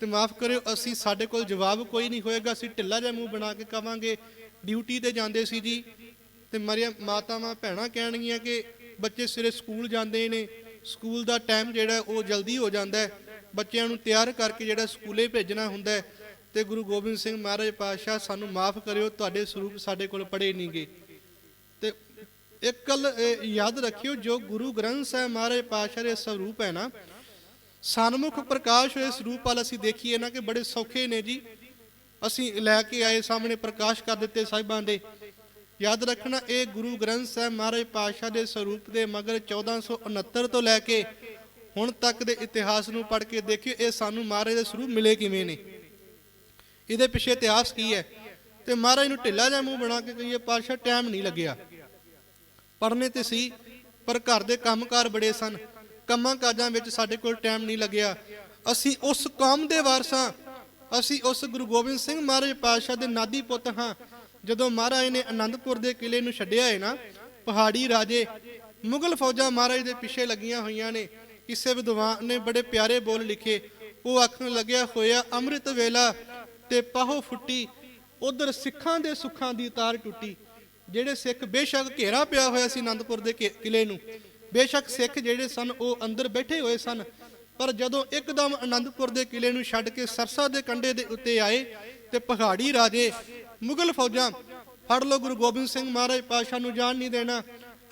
ਤੇ ਮਾਫ ਕਰਿਓ, ਅਸੀਂ ਸਾਡੇ ਕੋਲ ਜਵਾਬ ਕੋਈ ਨਹੀਂ ਹੋਏਗਾ, ਅਸੀਂ ਢਿੱਲਾ ਜਿਹਾ ਮੂੰਹ ਬਣਾ ਕੇ ਕਵਾਂਗੇ, ਡਿਊਟੀ ਤੇ ਜਾਂਦੇ ਸੀ ਜੀ, ਤੇ ਮਰੀਆਂ, ਮਾਤਾਵਾਂ, ਭੈਣਾਂ ਕਹਿਣਗੀਆਂ ਕਿ ਬੱਚੇ ਸਵੇਰੇ ਸਕੂਲ ਜਾਂਦੇ ਨੇ, ਸਕੂਲ ਦਾ ਟਾਈਮ ਜਿਹੜਾ ਉਹ ਜਲਦੀ ਹੋ ਜਾਂਦਾ ਹੈ, ਬੱਚਿਆਂ ਨੂੰ ਤਿਆਰ ਕਰਕੇ ਜਿਹੜਾ ਸਕੂਲੇ ਭੇਜਣਾ ਹੁੰਦਾ ਹੈ ਤੇ ਗੁਰੂ ਗੋਬਿੰਦ ਸਿੰਘ ਮਹਾਰਾਜ ਪਾਤਸ਼ਾਹ ਸਾਨੂੰ ਮਾਫ ਕਰਿਓ, ਤੁਹਾਡੇ ਸਰੂਪ ਸਾਡੇ ਕੋਲ ਪੜੇ ਨਹੀਂਗੇ। ਤੇ ਇੱਕ ਗੱਲ ਯਾਦ ਰੱਖਿਓ, ਜੋ ਗੁਰੂ ਗ੍ਰੰਥ ਸਾਹਿਬ ਮਹਾਰਾਜ ਪਾਤਸ਼ਾਹ ਦੇ ਸਰੂਪ ਹੈ ਨਾ ਸਨਮੁਖ ਪ੍ਰਕਾਸ਼ ਹੋਏ ਸਰੂਪ ਵਾਲ ਅਸੀਂ ਦੇਖੀਏ ਨਾ ਕਿ ਬੜੇ ਸੌਖੇ ਨੇ ਜੀ। ਅਸੀਂ ਲੈ ਕੇ ਆਏ ਸਾਹਮਣੇ ਪ੍ਰਕਾਸ਼ ਕਰ ਦਿੱਤੇ ਸਾਹਿਬਾਂ ਦੇ। ਯਾਦ ਰੱਖਣਾ, ਇਹ ਗੁਰੂ ਗ੍ਰੰਥ ਸਾਹਿਬ ਮਹਾਰਾਜ ਪਾਤਸ਼ਾਹ ਦੇ ਸਰੂਪ ਦੇ ਮਗਰ 1469 ਤੋਂ ਲੈ ਕੇ ਹੁਣ ਤੱਕ ਦੇ ਇਤਿਹਾਸ ਨੂੰ ਪੜ੍ਹ ਕੇ ਦੇਖਿਓ, ਇਹ ਸਾਨੂੰ ਮਹਾਰਾਜ ਦੇ ਸਰੂਪ ਮਿਲੇ ਕਿਵੇਂ ਨੇ। ਇਹਦੇ ਪਿੱਛੇ ਇਤਿਹਾਸ ਕੀ ਹੈ? ਤੇ ਮਹਾਰਾਜ ਨੂੰ ਢਿੱਲਾ ਜਿਹਾ ਮੂੰਹ ਬਣਾ ਕੇ ਕਹੀਏ, ਪਾਤਸ਼ਾਹ, ਟਾਈਮ ਨਹੀਂ ਲੱਗਿਆ। ਪੜ੍ਹਨੇ ਤੇ ਸੀ, ਪਰ ਘਰ ਦੇ ਕੰਮਕਾਰ ਬੜੇ ਸਨ। ਕੰਮਾਂ ਕਾਜਾਂ ਵਿੱਚ ਸਾਡੇ ਕੋਲ ਟਾਈਮ ਨਹੀਂ ਲੱਗਿਆ। ਅਸੀਂ ਉਸ ਕੌਮ ਦੇ ਵਾਰਸਾਂ ਅਸੀਂ ਉਸ ਗੁਰੂ ਗੋਬਿੰਦ ਸਿੰਘ ਮਹਾਰਾਜ ਪਾਤਸ਼ਾਹ ਦੇ ਨਾਦੀ ਪੁੱਤ ਹਾਂ। ਜਦੋਂ ਮਹਾਰਾਜ ਨੇ ਆਨੰਦਪੁਰ ਦੇ ਕਿਲੇ ਨੂੰ ਛੱਡਿਆ ਹੈ ਨਾ, ਪਹਾੜੀ ਰਾਜੇ ਮੁਗਲ ਫੌਜਾਂ ਮਹਾਰਾਜ ਦੇ ਪਿੱਛੇ ਲੱਗੀਆਂ ਹੋਈਆਂ ਨੇ। ਕਿਸੇ ਵਿਦਵਾਨ ਨੇ ਬੜੇ ਪਿਆਰੇ ਬੋਲ ਲਿਖੇ। ਉਹ ਆਖਣ ਲੱਗਿਆ, ਹੋਇਆ ਅੰਮ੍ਰਿਤ ਵੇਲਾ। ਤੇ ਪਾਹੋ ਫੁੱਟੀ। ਉਧਰ ਸਿੱਖਾਂ ਦੇ ਸੁੱਖਾਂ ਦੀ ਤਾਰ ਟੁੱਟੀ। ਜਿਹੜੇ ਸਿੱਖ ਬੇਸ਼ੱਕ ਘੇਰਾ ਪਿਆ ਹੋਇਆ ਸੀ ਆਨੰਦਪੁਰ ਦੇ ਕਿ- ਕਿਲੇ ਨੂੰ, ਬੇਸ਼ੱਕ ਸਿੱਖ ਜਿਹੜੇ ਸਨ ਉਹ ਅੰਦਰ ਬੈਠੇ ਹੋਏ ਸਨ। ਪਰ ਜਦੋਂ ਇੱਕਦਮ ਆਨੰਦਪੁਰ ਦੇ ਕਿਲੇ ਨੂੰ ਛੱਡ ਕੇ ਸਰਸਾ ਦੇ ਕੰਢੇ ਦੇ ਉੱਤੇ ਆਏ ਤੇ ਪਹਾੜੀ ਰਾਜੇ, ਮੁਗਲ ਫੌਜਾਂ, ਫੜ ਲੋ ਗੁਰੂ ਗੋਬਿੰਦ ਸਿੰਘ ਮਹਾਰਾਜ ਪਾਸ਼ਾ ਨੂੰ ਜਾਣ ਨਹੀਂ ਦੇਣਾ।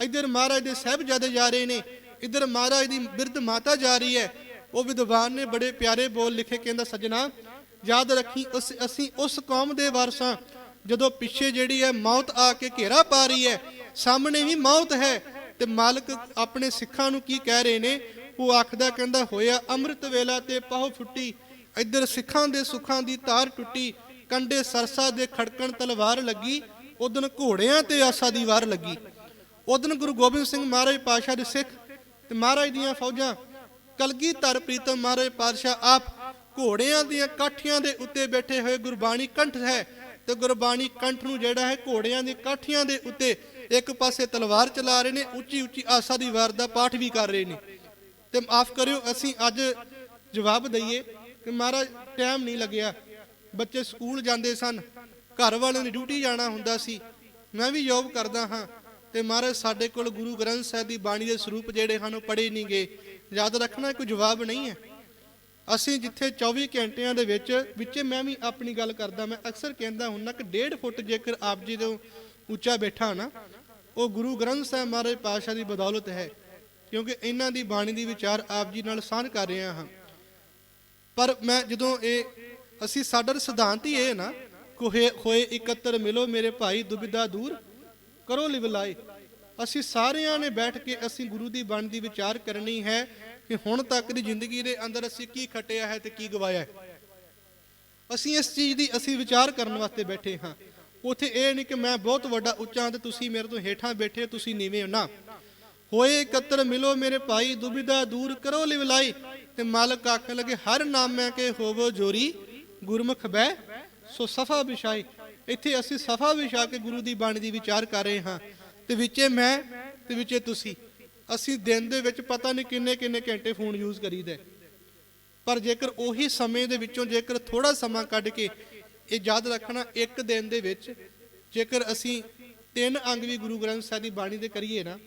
ਇੱਧਰ ਮਹਾਰਾਜ ਦੇ ਸਾਹਿਬਜ਼ਾਦੇ ਜਾ ਰਹੇ ਨੇ, ਇੱਧਰ ਮਹਾਰਾਜ ਦੀ ਬਿਰਧ ਮਾਤਾ ਜਾ ਰਹੀ ਹੈ। ਉਹ ਵਿਦਵਾਨ ਨੇ ਬੜੇ ਪਿਆਰੇ ਬੋਲ ਲਿਖੇ, ਕਹਿੰਦਾ, ਸੱਜਣਾ ਯਾਦ ਰੱਖੀ ਅਸੀਂ ਉਸ ਕੌਮ ਦੇ ਵਾਰਸਾਂ ਜਦੋਂ ਪਿੱਛੇ ਜਿਹੜੀ ਹੈ ਮੌਤ ਆ ਕੇ ਘੇਰਾ ਪਾ ਰਹੀ ਹੈ, ਸਾਹਮਣੇ ਵੀ ਮੌਤ ਹੈ, ਤੇ ਮਾਲਕ ਆਪਣੇ ਸਿੱਖਾਂ ਨੂੰ ਕੀ ਕਹਿ ਰਹੇ ਨੇ? ਉਹ ਆਖਦਾ ਕਹਿੰਦਾ, ਹੋਇਆ ਅੰਮ੍ਰਿਤ ਵੇਲਾ ਤੇ ਪਾਹੋ ਫੁੱਟੀ ਇੱਧਰ ਸਿੱਖਾਂ ਦੇ ਸੁੱਖਾਂ ਦੀ ਤਾਰ ਟੁੱਟੀ, ਕੰਡੇ ਸਰਸਾ ਦੇ ਖੜਕਣ ਤਲਵਾਰ ਲੱਗੀ ਉਦਨ ਘੋੜਿਆਂ ਤੇ ਆਸਾ ਦੀ ਵਾਰ ਲੱਗੀ। ਉਦਨ ਗੁਰੂ ਗੋਬਿੰਦ ਸਿੰਘ ਮਹਾਰਾਜ ਪਾਸ਼ਾ ਦੇ ਸਿੱਖ ਤੇ ਮਹਾਰਾਜ ਦੀਆਂ ਫੌਜਾਂ, ਕਲਗੀ ਧਰ ਪ੍ਰੀਤਮ ਮਹਾਰਾਜ ਪਾਤਸ਼ਾਹ ਆਪ ਘੋੜਿਆਂ ਦੀਆਂ ਕਾਠੀਆਂ ਦੇ ਉੱਤੇ ਬੈਠੇ ਹੋਏ ਗੁਰਬਾਣੀ ਕੰਠ ਹੈ ਤੇ ਗੁਰਬਾਣੀ ਕੰਠ ਨੂੰ ਜਿਹੜਾ ਹੈ ਘੋੜਿਆਂ ਦੀ ਕਾਠੀਆਂ ਦੇ ਉੱਤੇ ਇੱਕ ਪਾਸੇ ਤਲਵਾਰ ਚਲਾ ਰਹੇ ਨੇ, ਉੱਚੀ ਉੱਚੀ ਆਸਾ ਦੀ ਵਾਰ ਦਾ ਪਾਠ ਵੀ ਕਰ ਰਹੇ ਨੇ। ਤੇ ਮਾਫ ਕਰਿਓ, ਅਸੀਂ ਅੱਜ ਜਵਾਬ ਦਈਏ ਕਿ ਮਹਾਰਾਜ, ਟਾਈਮ ਨਹੀਂ ਲੱਗਿਆ। ਬੱਚੇ ਸਕੂਲ ਜਾਂਦੇ ਸਨ, ਘਰ ਵਾਲਿਆਂ ਨੇ ਡਿਊਟੀ ਜਾਣਾ ਹੁੰਦਾ ਸੀ। ਮੈਂ ਵੀ ਜੋਬ ਕਰਦਾ ਹਾਂ ਤੇ ਮਹਾਰਾਜ ਸਾਡੇ ਕੋਲ ਗੁਰੂ ਗ੍ਰੰਥ ਸਾਹਿਬ ਦੀ ਬਾਣੀ ਦੇ ਸਰੂਪ ਜਿਹੜੇ ਹਨ ਉਹ ਪੜੇ ਨਹੀਂ ਗਏ। ਯਾਦ ਰੱਖਣਾ, ਕੋਈ ਜਵਾਬ ਨਹੀਂ ਹੈ। ਅਸੀਂ ਜਿੱਥੇ 24 ਘੰਟਿਆਂ ਦੇ ਵਿੱਚ ਵਿੱਚ ਮੈਂ ਵੀ ਆਪਣੀ ਗੱਲ ਕਰਦਾ, ਮੈਂ ਅਕਸਰ ਕਹਿੰਦਾ ਹੁੰਦਾ ਕਿ 1.5 ਫੁੱਟ ਜੇਕਰ ਆਪ ਜੀ ਤੋਂ ਉੱਚਾ ਬੈਠਾ ਨਾ, ਉਹ ਗੁਰੂ ਗ੍ਰੰਥ ਸਾਹਿਬ ਮਹਾਰਾਜ ਪਾਤਸ਼ਾਹ ਦੀ ਬਦੌਲਤ ਹੈ, ਕਿਉਂਕਿ ਇਹਨਾਂ ਦੀ ਬਾਣੀ ਦੀ ਵਿਚਾਰ ਆਪ ਜੀ ਨਾਲ ਸਾਂਝ ਕਰ ਰਿਹਾ ਹਾਂ। ਪਰ ਮੈਂ ਜਦੋਂ ਇਹ, ਅਸੀਂ ਸਾਡਾ ਸਿਧਾਂਤ ਹੀ ਇਹ ਨਾ, ਕੋਹੇ ਹੋਏ ਇਕੱਤਰ ਮਿਲੋ ਮੇਰੇ ਭਾਈ ਦੁਬਿਧਾ ਦੂਰ, ਕਰੋ ਲਿਵਲਾਏ ਅਸੀਂ ਸਾਰਿਆਂ ਨੇ ਬੈਠ ਕੇ ਅਸੀਂ ਗੁਰੂ ਦੀ ਬਾਣੀ ਦੀ ਵਿਚਾਰ ਕਰਨੀ ਹੈ ਕਿ ਹੁਣ ਤੱਕ ਦੀ ਜ਼ਿੰਦਗੀ ਦੇ ਅੰਦਰ ਅਸੀਂ ਕੀ ਖਟਿਆ ਹੈ ਤੇ ਕੀ ਗਵਾਇਆ ਹੈ? ਅਸੀਂ ਇਸ ਚੀਜ਼ ਦੀ ਅਸੀਂ ਵਿਚਾਰ ਕਰਨ ਵਾਸਤੇ ਬੈਠੇ ਹਾਂ। ਉਥੇ ਇਹ ਨਹੀਂ ਕਿ ਮੈਂ ਬਹੁਤ ਵੱਡਾ ਉੱਚਾ ਤੇ ਤੁਸੀਂ ਮੇਰੇ ਤੋਂ ਹੇਠਾਂ ਬੈਠੇ ਤੁਸੀਂ ਨੀਵੇਂ ਹੋ। ਨਾ। ਹੋਏ ਇਕੱਤਰ ਮਿਲੋ ਮੇਰੇ ਭਾਈ, ਦੁਬਿਧਾ ਦੂਰ ਕਰੋ ਲਿਵਲਾਈ ਤੇ ਮਾਲਕ ਆਖਣ ਲਗੇ, ਹਰ ਨਾਮੈ ਕੇ ਹੋਵੋ ਜੋਰੀ, ਗੁਰਮੁਖ ਬੈ ਸੋ ਸਫਾ ਵਿਛਾਈ। ਇੱਥੇ ਅਸੀਂ ਸਫਾ ਵਿਛਾ ਕੇ ਗੁਰੂ ਦੀ ਬਾਣੀ ਦੀ ਵਿਚਾਰ ਕਰ ਰਹੇ ਹਾਂ। ਤੇ ਵਿੱਚੇ ਮੈਂ ਤੇ ਵਿੱਚੇ ਤੁਸੀਂ। ਅਸੀਂ ਦਿਨ ਦੇ ਵਿੱਚ ਪਤਾ ਨਹੀਂ ਕਿੰਨੇ ਕਿੰਨੇ ਘੰਟੇ ਫੋਨ ਯੂਜ਼ ਕਰੀਦਾ ਪਰ ਜੇਕਰ ਉਹੀ ਸਮੇਂ ਦੇ ਵਿੱਚੋਂ ਜੇਕਰ ਥੋੜਾ ਸਮਾਂ ਕੱਢ ਕੇ ਇਹ ਯਾਦ ਰੱਖਣਾ ਇੱਕ ਦਿਨ ਦੇ ਵਿੱਚ, ਜੇਕਰ ਅਸੀਂ ਤਿੰਨ ਅੰਗ ਵੀ ਗੁਰੂ ਗ੍ਰੰਥ ਸਾਹਿਬ ਦੀ ਬਾਣੀ ਦੇ ਕਰੀਏ ਨਾ,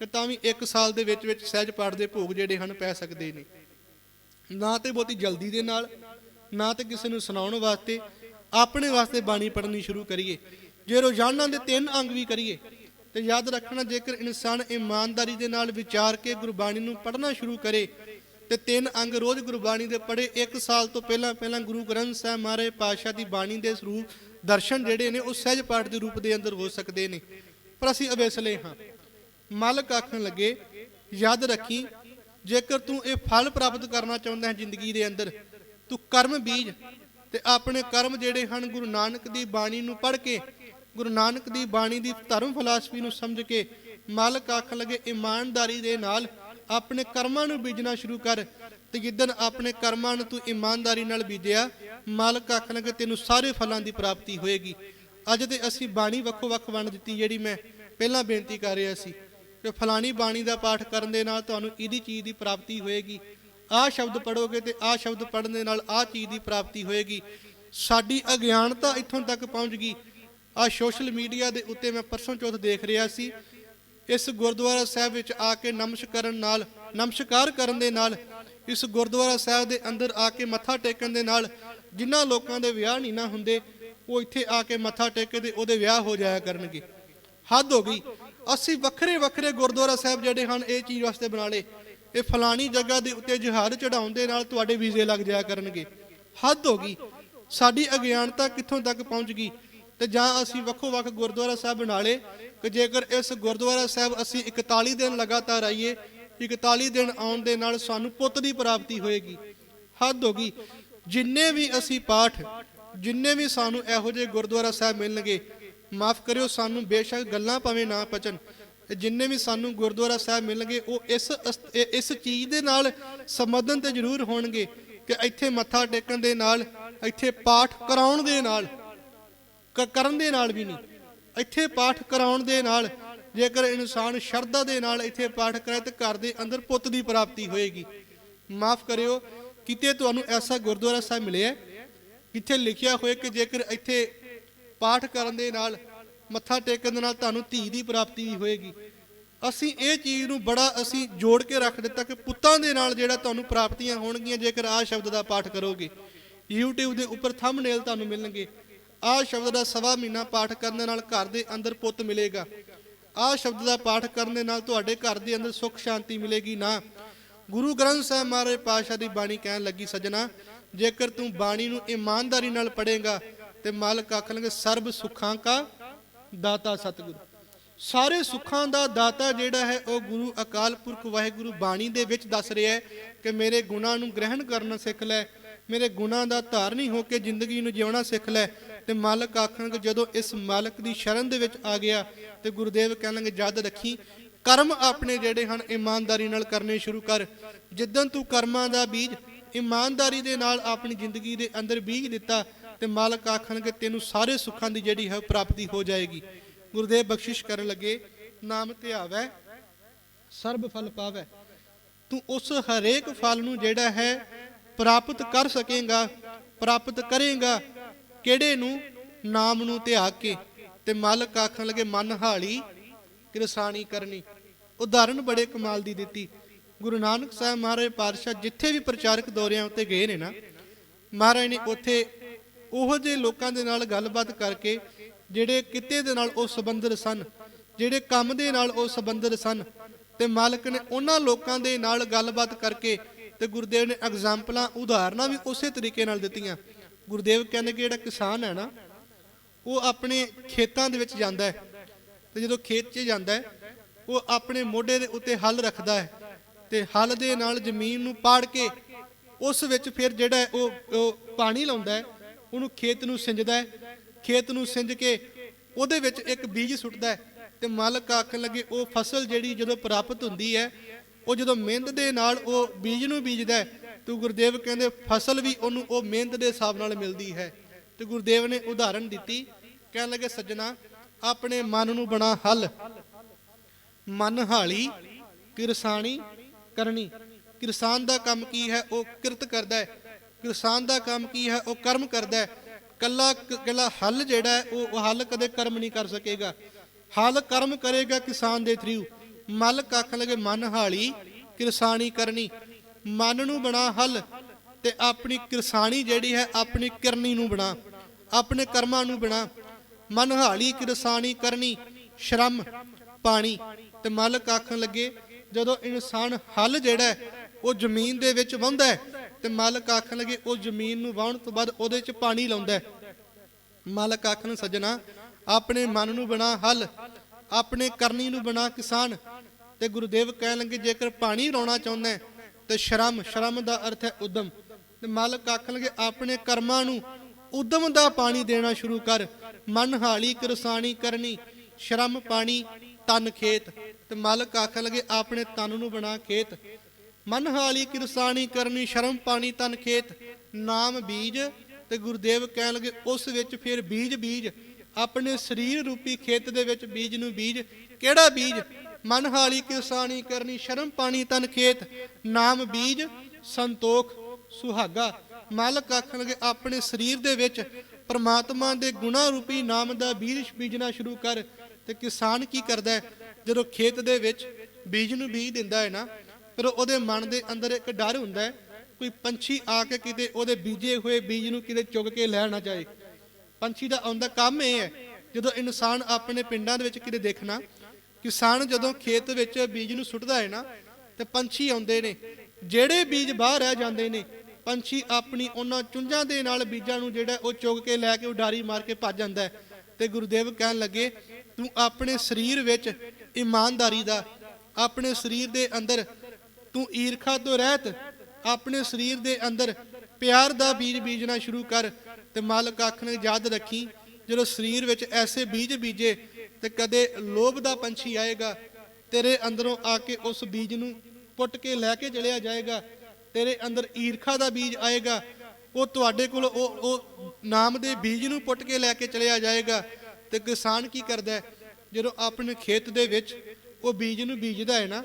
ਤੇ ਤਾਂ ਵੀ ਇੱਕ ਸਾਲ ਦੇ ਵਿੱਚ ਵਿੱਚ ਸਹਿਜ ਪਾਠ ਦੇ ਭੋਗ ਜਿਹੜੇ ਹਨ ਪੈ ਸਕਦੇ ਨੇ। ਨਾ ਤੇ ਬਹੁਤੀ ਜਲਦੀ ਦੇ ਨਾਲ, ਨਾ ਤੇ ਕਿਸੇ ਨੂੰ ਸੁਣਾਉਣ ਵਾਸਤੇ, ਆਪਣੇ ਵਾਸਤੇ ਬਾਣੀ ਪੜ੍ਹਨੀ ਸ਼ੁਰੂ ਕਰੀਏ। ਜੇ ਰੋਜ਼ਾਨਾ ਦੇ ਤਿੰਨ ਅੰਗ ਵੀ ਕਰੀਏ ਤੇ ਯਾਦ ਰੱਖਣਾ, ਜੇਕਰ ਇਨਸਾਨ ਇਮਾਨਦਾਰੀ ਦੇ ਨਾਲ ਵਿਚਾਰ ਕੇ ਗੁਰਬਾਣੀ ਨੂੰ ਪੜ੍ਹਨਾ ਸ਼ੁਰੂ ਕਰੇ, ਤੇ ਤਿੰਨ ਅੰਗ ਰੋਜ਼ ਗੁਰਬਾਣੀ ਦੇ ਪੜ੍ਹੇ, ਇੱਕ ਸਾਲ ਤੋਂ ਪਹਿਲਾਂ ਪਹਿਲਾਂ ਗੁਰੂ ਗ੍ਰੰਥ ਸਾਹਿਬ ਮਹਾਰਾਜ ਪਾਤਸ਼ਾਹ ਦੀ ਬਾਣੀ ਦੇ ਸਰੂਪ ਦਰਸ਼ਨ ਜਿਹੜੇ ਨੇ, ਉਹ ਸਹਿਜ ਪਾਠ ਦੇ ਰੂਪ ਦੇ ਅੰਦਰ ਹੋ ਸਕਦੇ ਨੇ। ਪਰ ਅਸੀਂ ਅਵੇਸਲੇ ਹਾਂ। ਮਾਲਕ ਆਖਣ ਲੱਗੇ, ਯਾਦ ਰੱਖੀ, ਜੇਕਰ ਤੂੰ ਇਹ ਫਲ ਪ੍ਰਾਪਤ ਕਰਨਾ ਚਾਹੁੰਦਾ ਹੈ ਜ਼ਿੰਦਗੀ ਦੇ ਅੰਦਰ, ਤੂੰ ਕਰਮ ਬੀਜ ਤੇ ਆਪਣੇ ਕਰਮ ਜਿਹੜੇ ਹਨ ਗੁਰੂ ਨਾਨਕ ਦੀ ਬਾਣੀ ਨੂੰ ਪੜ੍ਹ ਕੇ ਗੁਰੂ ਨਾਨਕ ਦੀ ਬਾਣੀ ਦੀ ਧਰਮ ਫਿਲਾਸਫੀ ਨੂੰ ਸਮਝ ਕੇ ਮਾਲਕ ਆਖਣ ਲੱਗੇ, ਇਮਾਨਦਾਰੀ ਦੇ ਨਾਲ ਆਪਣੇ ਕਰਮਾਂ ਨੂੰ ਬੀਜਣਾ ਸ਼ੁਰੂ ਕਰ। ਤੇ ਜਿੱਦਨ ਆਪਣੇ ਕਰਮਾਂ ਨੂੰ ਤੂੰ ਇਮਾਨਦਾਰੀ ਨਾਲ ਬੀਜਿਆ, ਮਾਲਕ ਆਖਣ ਲੱਗੇ, ਤੈਨੂੰ ਸਾਰੇ ਫਲਾਂ ਦੀ ਪ੍ਰਾਪਤੀ ਹੋਏਗੀ। ਅੱਜ ਤੇ ਅਸੀਂ ਬਾਣੀ ਵੱਖੋ ਵੱਖ ਵੰਡ ਦਿੱਤੀ, ਜਿਹੜੀ ਮੈਂ ਪਹਿਲਾਂ ਬੇਨਤੀ ਕਰ ਰਿਹਾ ਸੀ ਕਿ ਫਲਾਣੀ ਬਾਣੀ ਦਾ ਪਾਠ ਕਰਨ ਦੇ ਨਾਲ ਤੁਹਾਨੂੰ ਇਹਦੀ ਚੀਜ਼ ਦੀ ਪ੍ਰਾਪਤੀ ਹੋਏਗੀ। ਆਹ ਸ਼ਬਦ ਪੜੋਗੇ ਤੇ ਆਹ ਸ਼ਬਦ ਪੜਨ ਦੇ ਨਾਲ ਆਹ ਚੀਜ਼ ਦੀ ਪ੍ਰਾਪਤੀ ਹੋਏਗੀ। ਸਾਡੀ ਅਗਿਆਨਤਾ ਇੱਥੋਂ ਤੱਕ ਪਹੁੰਚ ਗਈ ਆ ਸੋਸ਼ਲ ਮੀਡੀਆ ਦੇ ਉੱਤੇ ਮੈਂ ਪਰਸੋਂ ਚੌਥ ਦੇਖ ਰਿਹਾ ਸੀ। ਇਸ ਗੁਰਦੁਆਰਾ ਸਾਹਿਬ ਵਿੱਚ ਆ ਕੇ ਨਮਸ਼ ਕਰਨ ਨਾਲ, ਨਮਸਕਾਰ ਕਰਨ ਦੇ ਨਾਲ, ਇਸ ਗੁਰਦੁਆਰਾ ਸਾਹਿਬ ਦੇ ਅੰਦਰ ਆ ਕੇ ਮੱਥਾ ਟੇਕਣ ਦੇ ਨਾਲ ਜਿਨ੍ਹਾਂ ਲੋਕਾਂ ਦੇ ਵਿਆਹ ਨਹੀਂ ਨਾ ਹੁੰਦੇ, ਉਹ ਇੱਥੇ ਆ ਕੇ ਮੱਥਾ ਟੇਕੇ ਤੇ ਉਹਦੇ ਵਿਆਹ ਹੋ ਜਾਇਆ ਕਰਨਗੇ। ਹੱਦ ਹੋ ਗਈ। ਅਸੀਂ ਵੱਖਰੇ ਵੱਖਰੇ ਗੁਰਦੁਆਰਾ ਸਾਹਿਬ ਜਿਹੜੇ ਹਨ, ਇਹ ਚੀਜ਼ ਵਾਸਤੇ ਬਣਾ ਲਏ। ਇਹ ਫਲਾਣੀ ਜਗ੍ਹਾ ਦੇ ਉੱਤੇ ਜਹਾਜ਼ ਚੜਾਉਣ ਦੇ ਨਾਲ ਤੁਹਾਡੇ ਵੀਜ਼ੇ ਲੱਗ ਜਾਇਆ ਕਰਨਗੇ। ਹੱਦ ਹੋ ਗਈ। ਸਾਡੀ ਅਗਿਆਨਤਾ ਕਿੱਥੋਂ ਤੱਕ ਪਹੁੰਚ ਗਈ? ਤੇ ਜਾਂ ਅਸੀਂ ਵੱਖੋ ਵੱਖ ਗੁਰਦੁਆਰਾ ਸਾਹਿਬ ਬਣਾ ਲਏ। ਕਿ ਜੇਕਰ ਇਸ ਗੁਰਦੁਆਰਾ ਸਾਹਿਬ ਅਸੀਂ 41 ਦਿਨ ਲਗਾਤਾਰ ਆਈਏ 41 ਦਿਨ ਆਉਣ ਦੇ ਨਾਲ ਸਾਨੂੰ ਪੁੱਤ ਦੀ ਪ੍ਰਾਪਤੀ ਹੋਏਗੀ। ਹੱਦ ਹੋ ਗਈ। ਜਿੰਨੇ ਵੀ ਅਸੀਂ ਪਾਠ, ਜਿੰਨੇ ਵੀ ਸਾਨੂੰ ਇਹੋ ਜਿਹੇ ਗੁਰਦੁਆਰਾ ਸਾਹਿਬ ਮਿਲਣਗੇ, ਮਾਫ ਕਰਿਓ, ਸਾਨੂੰ ਬੇਸ਼ੱਕ ਗੱਲਾਂ ਭਾਵੇਂ ਨਾ ਪਚਣ ਤੇ ਜਿੰਨੇ ਵੀ ਸਾਨੂੰ ਗੁਰਦੁਆਰਾ ਸਾਹਿਬ ਮਿਲਣਗੇ, ਉਹ ਇਸ ਅਸ- ਇਸ ਚੀਜ਼ ਦੇ ਨਾਲ ਸੰਬੰਧਨ ਤੇ ਜ਼ਰੂਰ ਹੋਣਗੇ ਕਿ ਇੱਥੇ ਮੱਥਾ ਟੇਕਣ ਦੇ ਨਾਲ, ਇੱਥੇ ਪਾਠ ਕਰਾਉਣ ਦੇ ਨਾਲ ਕਰਨ ਦੇ ਨਾਲ ਵੀ ਨਹੀਂ। ਇੱਥੇ ਪਾਠ ਕਰਾਉਣ ਦੇ ਨਾਲ, ਜੇਕਰ ਇਨਸਾਨ ਸ਼ਰਧਾ ਦੇ ਨਾਲ ਇੱਥੇ ਪਾਠ ਕਰੇ ਤਾਂ ਘਰ ਦੇ ਅੰਦਰ ਪੁੱਤ ਦੀ ਪ੍ਰਾਪਤੀ ਹੋਏਗੀ। ਮਾਫ ਕਰਿਓ, ਕਿਤੇ ਤੁਹਾਨੂੰ ਐਸਾ ਗੁਰਦੁਆਰਾ ਸਾਹਿਬ ਮਿਲਿਆ ਜਿੱਥੇ ਲਿਖਿਆ ਹੋਇਆ ਕਿ ਜੇਕਰ ਇੱਥੇ ਪਾਠ ਕਰਨ ਦੇ ਨਾਲ, ਮੱਥਾ ਟੇਕਣ ਦੇ ਨਾਲ ਤੁਹਾਨੂੰ ਧੀ ਦੀ ਪ੍ਰਾਪਤੀ ਵੀ ਹੋਏਗੀ। ਅਸੀਂ ਇਹ ਚੀਜ਼ ਨੂੰ ਬੜਾ ਅਸੀਂ ਜੋੜ ਕੇ ਰੱਖ ਦਿੱਤਾ ਕਿ ਪੁੱਤਾਂ ਦੇ ਨਾਲ ਜਿਹੜਾ ਤੁਹਾਨੂੰ ਪ੍ਰਾਪਤੀਆਂ ਹੋਣਗੀਆਂ, ਜੇਕਰ ਆਹ ਸ਼ਬਦ ਦਾ ਪਾਠ ਕਰੋਗੇ, YouTube ਦੇ ਉੱਪਰ ਥੰਬਨੇਲ ਤੁਹਾਨੂੰ ਮਿਲਣਗੇ। ਆਹ ਸ਼ਬਦ ਦਾ ਸਵਾ ਮਹੀਨਾ ਪਾਠ ਕਰਨ ਦੇ ਨਾਲ ਘਰ ਦੇ ਅੰਦਰ ਪੁੱਤ ਮਿਲੇਗਾ। ਆਹ ਸ਼ਬਦ ਦਾ ਪਾਠ ਕਰਨ ਦੇ ਨਾਲ ਤੁਹਾਡੇ ਘਰ ਦੇ ਅੰਦਰ ਸੁੱਖ ਸ਼ਾਂਤੀ ਮਿਲੇਗੀ ਨਾ। ਗੁਰੂ ਗ੍ਰੰਥ ਸਾਹਿਬ ਮਹਾਰਾਜ ਪਾਤਸ਼ਾਹ ਦੀ ਬਾਣੀ ਕਹਿਣ ਲੱਗੀ, ਸਜਣਾ, ਜੇਕਰ ਤੂੰ ਬਾਣੀ ਨੂੰ ਇਮਾਨਦਾਰੀ ਨਾਲ ਪੜ੍ਹੇਗਾ, ਤੇ ਮਾਲਕ ਆਖਣਗੇ ਸਰਬ ਸੁੱਖਾਂ ਕਾ ਦਾਤਾ ਸਤਿਗੁਰੂ। ਸਾਰੇ ਸੁੱਖਾਂ ਦਾ ਦਾਤਾ ਜਿਹੜਾ ਹੈ, ਉਹ ਗੁਰੂ ਅਕਾਲ ਪੁਰਖ ਵਾਹਿਗੁਰੂ ਬਾਣੀ ਦੇ ਵਿੱਚ ਦੱਸ ਰਿਹਾ ਹੈ ਕਿ ਮੇਰੇ ਗੁਨਾਹ ਨੂੰ ਗ੍ਰਹਿਣ ਕਰਨਾ ਸਿੱਖ ਲੈ, ਮੇਰੇ ਗੁਨਾਹ ਦਾ ਧਾਰਨੀ ਹੋ ਕੇ ਜ਼ਿੰਦਗੀ ਨੂੰ ਜਿਉਣਾ ਸਿੱਖ ਲੈ ਤੇ ਮਾਲਕ ਆਖਣਗੇ ਜਦੋਂ ਇਸ ਮਾਲਕ ਦੀ ਸ਼ਰਨ ਦੇ ਵਿੱਚ ਆ ਗਿਆ ਤੇ ਗੁਰਦੇਵ ਕਹਿਣਗੇ, ਜਦ ਰੱਖੀ, ਕਰਮ ਆਪਣੇ ਜਿਹੜੇ ਹਨ, ਇਮਾਨਦਾਰੀ ਨਾਲ ਕਰਨੇ ਸ਼ੁਰੂ ਕਰ। ਜਿੱਦਨ ਤੂੰ ਕਰਮਾਂ ਦਾ ਬੀਜ, ਇਮਾਨਦਾਰੀ ਦੇ ਨਾਲ ਆਪਣੀ ਜ਼ਿੰਦਗੀ ਦੇ ਅੰਦਰ ਬੀਜ ਦਿੱਤਾ, ਤੇ ਮਾਲਕ ਆਖਣਗੇ ਤੈਨੂੰ ਸਾਰੇ ਸੁੱਖਾਂ ਦੀ ਜਿਹੜੀ ਹੈ ਪ੍ਰਾਪਤੀ ਹੋ ਜਾਏਗੀ। ਗੁਰਦੇਵ ਬਖਸ਼ਿਸ਼ ਕਰਨ ਲੱਗੇ, ਨਾਮ ਧਿਆਵੈ ਸਰਬ ਫਲ ਪਾਵੈ। ਤੂੰ ਉਸ ਹਰੇਕ ਫਲ ਨੂੰ ਜਿਹੜਾ ਹੈ, ਪ੍ਰਾਪਤ ਕਰ ਸਕੇਗਾ, ਪ੍ਰਾਪਤ ਕਰੇਗਾ। ਕਿਹੜੇ ਨੂੰ? ਨਾਮ ਨੂੰ ਧਿਆ ਕੇ ਤੇ ਮਾਲਕ ਆਖਣ ਲੱਗੇ, ਮਨ ਹਾਲੀ ਕਿਰਸਾਨੀ ਕਰਨੀ। ਉਦਾਹਰਣ ਬੜੇ ਕਮਾਲ ਦੀ ਦਿੱਤੀ। ਗੁਰੂ ਨਾਨਕ ਸਾਹਿਬ ਮਹਾਰਾਜ ਪਾਤਸ਼ਾਹ ਜਿੱਥੇ ਵੀ ਪ੍ਰਚਾਰਕ ਦੌਰਿਆਂ ਉੱਤੇ ਗਏ ਨੇ ਨਾ, ਮਹਾਰਾਜ ਨੇ ਉੱਥੇ ਉਹੋ ਜਿਹੇ ਲੋਕਾਂ ਦੇ ਨਾਲ ਗੱਲਬਾਤ ਕਰਕੇ ਜਿਹੜੇ ਕਿਤੇ ਦੇ ਨਾਲ ਉਹ ਸੰਬੰਧਿਤ ਸਨ, ਜਿਹੜੇ ਕੰਮ ਦੇ ਨਾਲ ਉਹ ਸੰਬੰਧਿਤ ਸਨ ਤੇ ਮਾਲਕ ਨੇ ਉਹਨਾਂ ਲੋਕਾਂ ਦੇ ਨਾਲ ਗੱਲਬਾਤ ਕਰਕੇ ਤੇ ਗੁਰਦੇਵ ਨੇ ਐਗਜ਼ਾਮਪਲਾਂ, ਉਦਾਹਰਨਾਂ ਵੀ ਉਸੇ ਤਰੀਕੇ ਨਾਲ ਦਿੱਤੀਆਂ। ਗੁਰਦੇਵ ਕਹਿੰਦੇ ਕਿ ਜਿਹੜਾ ਕਿਸਾਨ ਹੈ ਨਾ, ਉਹ ਆਪਣੇ ਖੇਤਾਂ ਦੇ ਵਿੱਚ ਜਾਂਦਾ ਹੈ। ਤੇ ਜਦੋਂ ਖੇਤ 'ਚ ਜਾਂਦਾ ਹੈ, ਉਹ ਆਪਣੇ ਮੋਢੇ ਦੇ ਉੱਤੇ ਹਲ ਰੱਖਦਾ ਹੈ ਤੇ ਹਲ ਦੇ ਨਾਲ ਜ਼ਮੀਨ ਨੂੰ ਪਾੜ ਕੇ ਉਸ ਵਿੱਚ ਫਿਰ ਜਿਹੜਾ ਉਹ ਉਹ ਪਾਣੀ ਲਾਉਂਦਾ ਹੈ, ਉਹਨੂੰ ਖੇਤ ਨੂੰ ਸਿੰਜਦਾ ਹੈ। ਖੇਤ ਨੂੰ ਸਿੰਜ ਕੇ ਉਹਦੇ ਵਿੱਚ ਇੱਕ ਬੀਜ ਸੁੱਟਦਾ ਹੈ ਤੇ ਮਾਲਕ ਆਖਣ ਲੱਗੇ, ਉਹ ਫਸਲ ਜਿਹੜੀ ਜਦੋਂ ਪ੍ਰਾਪਤ ਹੁੰਦੀ ਹੈ, ਉਹ ਜਦੋਂ ਮਿਹਨਤ ਦੇ ਨਾਲ ਉਹ ਬੀਜ ਨੂੰ ਬੀਜਦਾ ਹੈ ਤੇ ਗੁਰਦੇਵ ਕਹਿੰਦੇ ਫਸਲ ਵੀ ਉਹਨੂੰ ਉਹ ਮਿਹਨਤ ਦੇ ਹਿਸਾਬ ਨਾਲ ਮਿਲਦੀ ਹੈ। ਤੇ ਗੁਰਦੇਵ ਨੇ ਉਦਾਹਰਣ ਦਿੱਤੀ, ਕਹਿਣ ਲੱਗੇ, ਸੱਜਣਾ, ਆਪਣੇ ਮਨ ਨੂੰ ਬਣਾ ਹੱਲ। ਮਨ ਹਾਲੀ ਕਿਰਸਾਨੀ ਕਰਨੀ। ਕਿਰਸਾਨ ਦਾ ਕੰਮ ਕੀ ਹੈ? ਉਹ ਕਿਰਤ ਕਰਦਾ ਹੈ। ਕਿਰਸਾਨ ਦਾ ਕੰਮ ਕੀ ਹੈ? ਉਹ ਕਰਮ ਕਰਦਾ ਹੈ। ਕੱਲਾ ਕੱਲਾ ਹੱਲ ਜਿਹੜਾ ਹੈ, ਉਹ ਹੱਲ ਕਦੇ ਕਰਮ ਨਹੀਂ ਕਰ ਸਕੇਗਾ। ਹੱਲ ਕਰਮ ਕਰੇਗਾ ਕਿਸਾਨ ਦੇ ਥਰੂ। ਮਲ ਕੱਖ ਲਗੇ, ਮਨ ਹਾਲੀ ਕਿਰਸਾਨੀ ਕਰਨੀ। ਮਨ ਨੂੰ ਬਣਾ ਹੱਲ ਤੇ ਆਪਣੀ ਕਿਰਸਾਨੀ ਜਿਹੜੀ ਹੈ, ਆਪਣੀ ਕਿਰਨੀ ਨੂੰ ਬਣਾ, ਆਪਣੇ ਕਰਮਾਂ ਨੂੰ ਬਣਾ। ਮਨ ਹਾਲੀ ਕਿਰਸਾਨੀ ਕਰਨੀ, ਸ਼ਰਮ ਪਾਣੀ ਤੇ ਮਾਲਕ ਆਖਣ ਲੱਗੇ। ਜਦੋਂ ਇਨਸਾਨ ਹੱਲ ਜਿਹੜਾ ਉਹ ਜ਼ਮੀਨ ਦੇ ਵਿੱਚ ਵਾਹੁੰਦਾ ਤੇ ਮਾਲਕ ਆਖਣ ਲੱਗੇ, ਉਹ ਜ਼ਮੀਨ ਨੂੰ ਵਾਹੁਣ ਤੋਂ ਬਾਅਦ ਉਹਦੇ 'ਚ ਪਾਣੀ ਲਾਉਂਦਾ ਮਾਲਕ ਆਖਣ ਸੱਜਣਾ, ਆਪਣੇ ਮਨ ਨੂੰ ਬਣਾ ਹੱਲ, ਆਪਣੇ ਕਰਨੀ ਨੂੰ ਬਣਾ ਕਿਸਾਨ। ਤੇ ਗੁਰਦੇਵ ਕਹਿਣ ਲੱਗੇ, ਜੇਕਰ ਪਾਣੀ ਲਾਉਣਾ ਚਾਹੁੰਦਾ ਤੇ ਸ਼ਰਮ ਸ਼ਰਮ ਦਾ ਅਰਥ ਹੈ ਉਦਮ। ਤੇ ਮਾਲਕ ਆਖਣ ਆਪਣੇ ਕਰਮਾਂ ਨੂੰ ਉਦਮ ਦਾ ਪਾਣੀ ਦੇਣਾ ਸ਼ੁਰੂ ਕਰ। ਮਨ ਹਾਲੀ ਕਿਰਸਾਨੀ ਕਰਨੀ, ਸ਼ਰਮ ਪਾਣੀ ਤਨ ਖੇਤ। ਤੇ ਮਾਲਕ ਆਖਣ ਲੱਗੇ ਆਪਣੇ ਤਨ ਨੂੰ ਬਣਾ ਖੇਤ। ਮਨ ਹਾਲੀ ਕਿਰਸਾਨੀ ਕਰਨੀ, ਸ਼ਰਮ ਪਾਣੀ ਤਨ ਖੇਤ। ਨਾਮ ਬੀਜ, ਤੇ ਗੁਰਦੇਵ ਕਹਿਣ ਲੱਗੇ, ਉਸ ਵਿੱਚ ਫਿਰ ਬੀਜ ਬੀਜ। ਆਪਣੇ ਸਰੀਰ ਰੂਪੀ ਖੇਤ ਦੇ ਵਿੱਚ ਬੀਜ ਨੂੰ ਬੀਜ। ਕਿਹੜਾ ਬੀਜ? ਮਨ ਹਾਲੀ ਕਿਰਸਾਨੀ ਕਰਨੀ, ਸ਼ਰਮ ਪਾਣੀ ਤਨ ਖੇਤ। ਨਾਮ ਬੀਜ, ਸੰਤੋਖ ਸੁਹਾਗਾ। ਮਾਲਕ ਆਖਣ ਆਪਣੇ ਸਰੀਰ ਦੇ ਵਿੱਚ ਪ੍ਰਮਾਤਮਾ ਦੇ ਗੁਣਾ ਰੂਪੀ ਨਾਮ ਦਾ ਬੀਜ ਬੀਜਣਾ ਸ਼ੁਰੂ ਕਰ। ਤੇ ਕਿਸਾਨ ਕੀ ਕਰਦਾ ਹੈ? ਜਦੋਂ ਖੇਤ ਦੇ ਵਿੱਚ ਬੀਜ ਨੂੰ ਬੀਜ ਦਿੰਦਾ ਹੈ ਨਾ, ਫਿਰ ਉਹਦੇ ਮਨ ਦੇ ਅੰਦਰ ਇੱਕ ਡਰ ਹੁੰਦਾ ਹੈ, ਕੋਈ ਪੰਛੀ ਆ ਕੇ ਕਿਤੇ ਉਹਦੇ ਬੀਜੇ ਹੋਏ ਬੀਜ ਨੂੰ ਕਿਤੇ ਚੁੱਕ ਕੇ ਲੈ ਨਾ ਜਾਏ। ਪੰਛੀ ਦਾ ਆਉਂਦਾ ਕੰਮ ਇਹ ਹੈ, ਜਦੋਂ ਇਨਸਾਨ ਆਪਣੇ ਪਿੰਡਾਂ ਦੇ ਵਿੱਚ ਕਿਤੇ ਦੇਖਣਾ ਕਿਸਾਨ ਜਦੋਂ ਖੇਤ ਵਿੱਚ ਬੀਜ ਨੂੰ ਸੁੱਟਦਾ ਹੈ ਨਾ, ਤੇ ਪੰਛੀ ਆਉਂਦੇ ਨੇ। ਜਿਹੜੇ ਬੀਜ ਬਾਹਰ ਰਹਿ ਜਾਂਦੇ ਨੇ, ਪੰਛੀ ਆਪਣੀ ਉਹਨਾਂ ਚੁੰਝਾਂ ਦੇ ਨਾਲ ਬੀਜਾਂ ਨੂੰ ਜਿਹੜਾ ਉਹ ਚੁਗ ਕੇ ਲੈ ਕੇ ਉਡਾਰੀ ਮਾਰ ਕੇ ਭੱਜ ਜਾਂਦਾ ਹੈ। ਤੇ ਗੁਰਦੇਵ ਕਹਿਣ ਲੱਗੇ, ਤੂੰ ਆਪਣੇ ਸਰੀਰ ਵਿੱਚ ਇਮਾਨਦਾਰੀ ਦਾ, ਆਪਣੇ ਸਰੀਰ ਦੇ ਅੰਦਰ ਤੂੰ ਈਰਖਾ ਤੋਂ ਰਹਿਤ, ਆਪਣੇ ਸਰੀਰ ਦੇ ਅੰਦਰ ਪਿਆਰ ਦਾ ਬੀਜ ਬੀਜਣਾ ਸ਼ੁਰੂ ਕਰ, ਤੇ ਮਾਲਕ ਆਖਣੇ, ਯਾਦ ਰੱਖੀ, ਜਦੋਂ ਸਰੀਰ ਵਿੱਚ ਐਸੇ ਬੀਜ ਬੀਜੇ ਤੇ ਕਦੇ ਲੋਭ ਦਾ ਪੰਛੀ ਆਏਗਾ, ਤੇਰੇ ਅੰਦਰੋਂ ਆ ਕੇ ਉਸ ਬੀਜ ਨੂੰ ਪੁੱਟ ਕੇ ਲੈ ਕੇ ਚਲਿਆ ਜਾਏਗਾ, ਤੇਰੇ ਅੰਦਰ ਈਰਖਾ ਦਾ ਬੀਜ ਆਏਗਾ, ਉਹ ਤੁਹਾਡੇ ਕੋਲ ਉਹ ਉਹ ਨਾਮ ਦੇ ਬੀਜ ਨੂੰ ਪੁੱਟ ਕੇ ਲੈ ਕੇ ਚਲਿਆ ਜਾਏਗਾ। ਤੇ ਕਿਸਾਨ ਕੀ ਕਰਦਾ ਜਦੋਂ ਆਪਣੇ ਖੇਤ ਦੇ ਵਿੱਚ ਉਹ ਬੀਜ ਨੂੰ ਬੀਜਦਾ ਹੈ ਨਾ,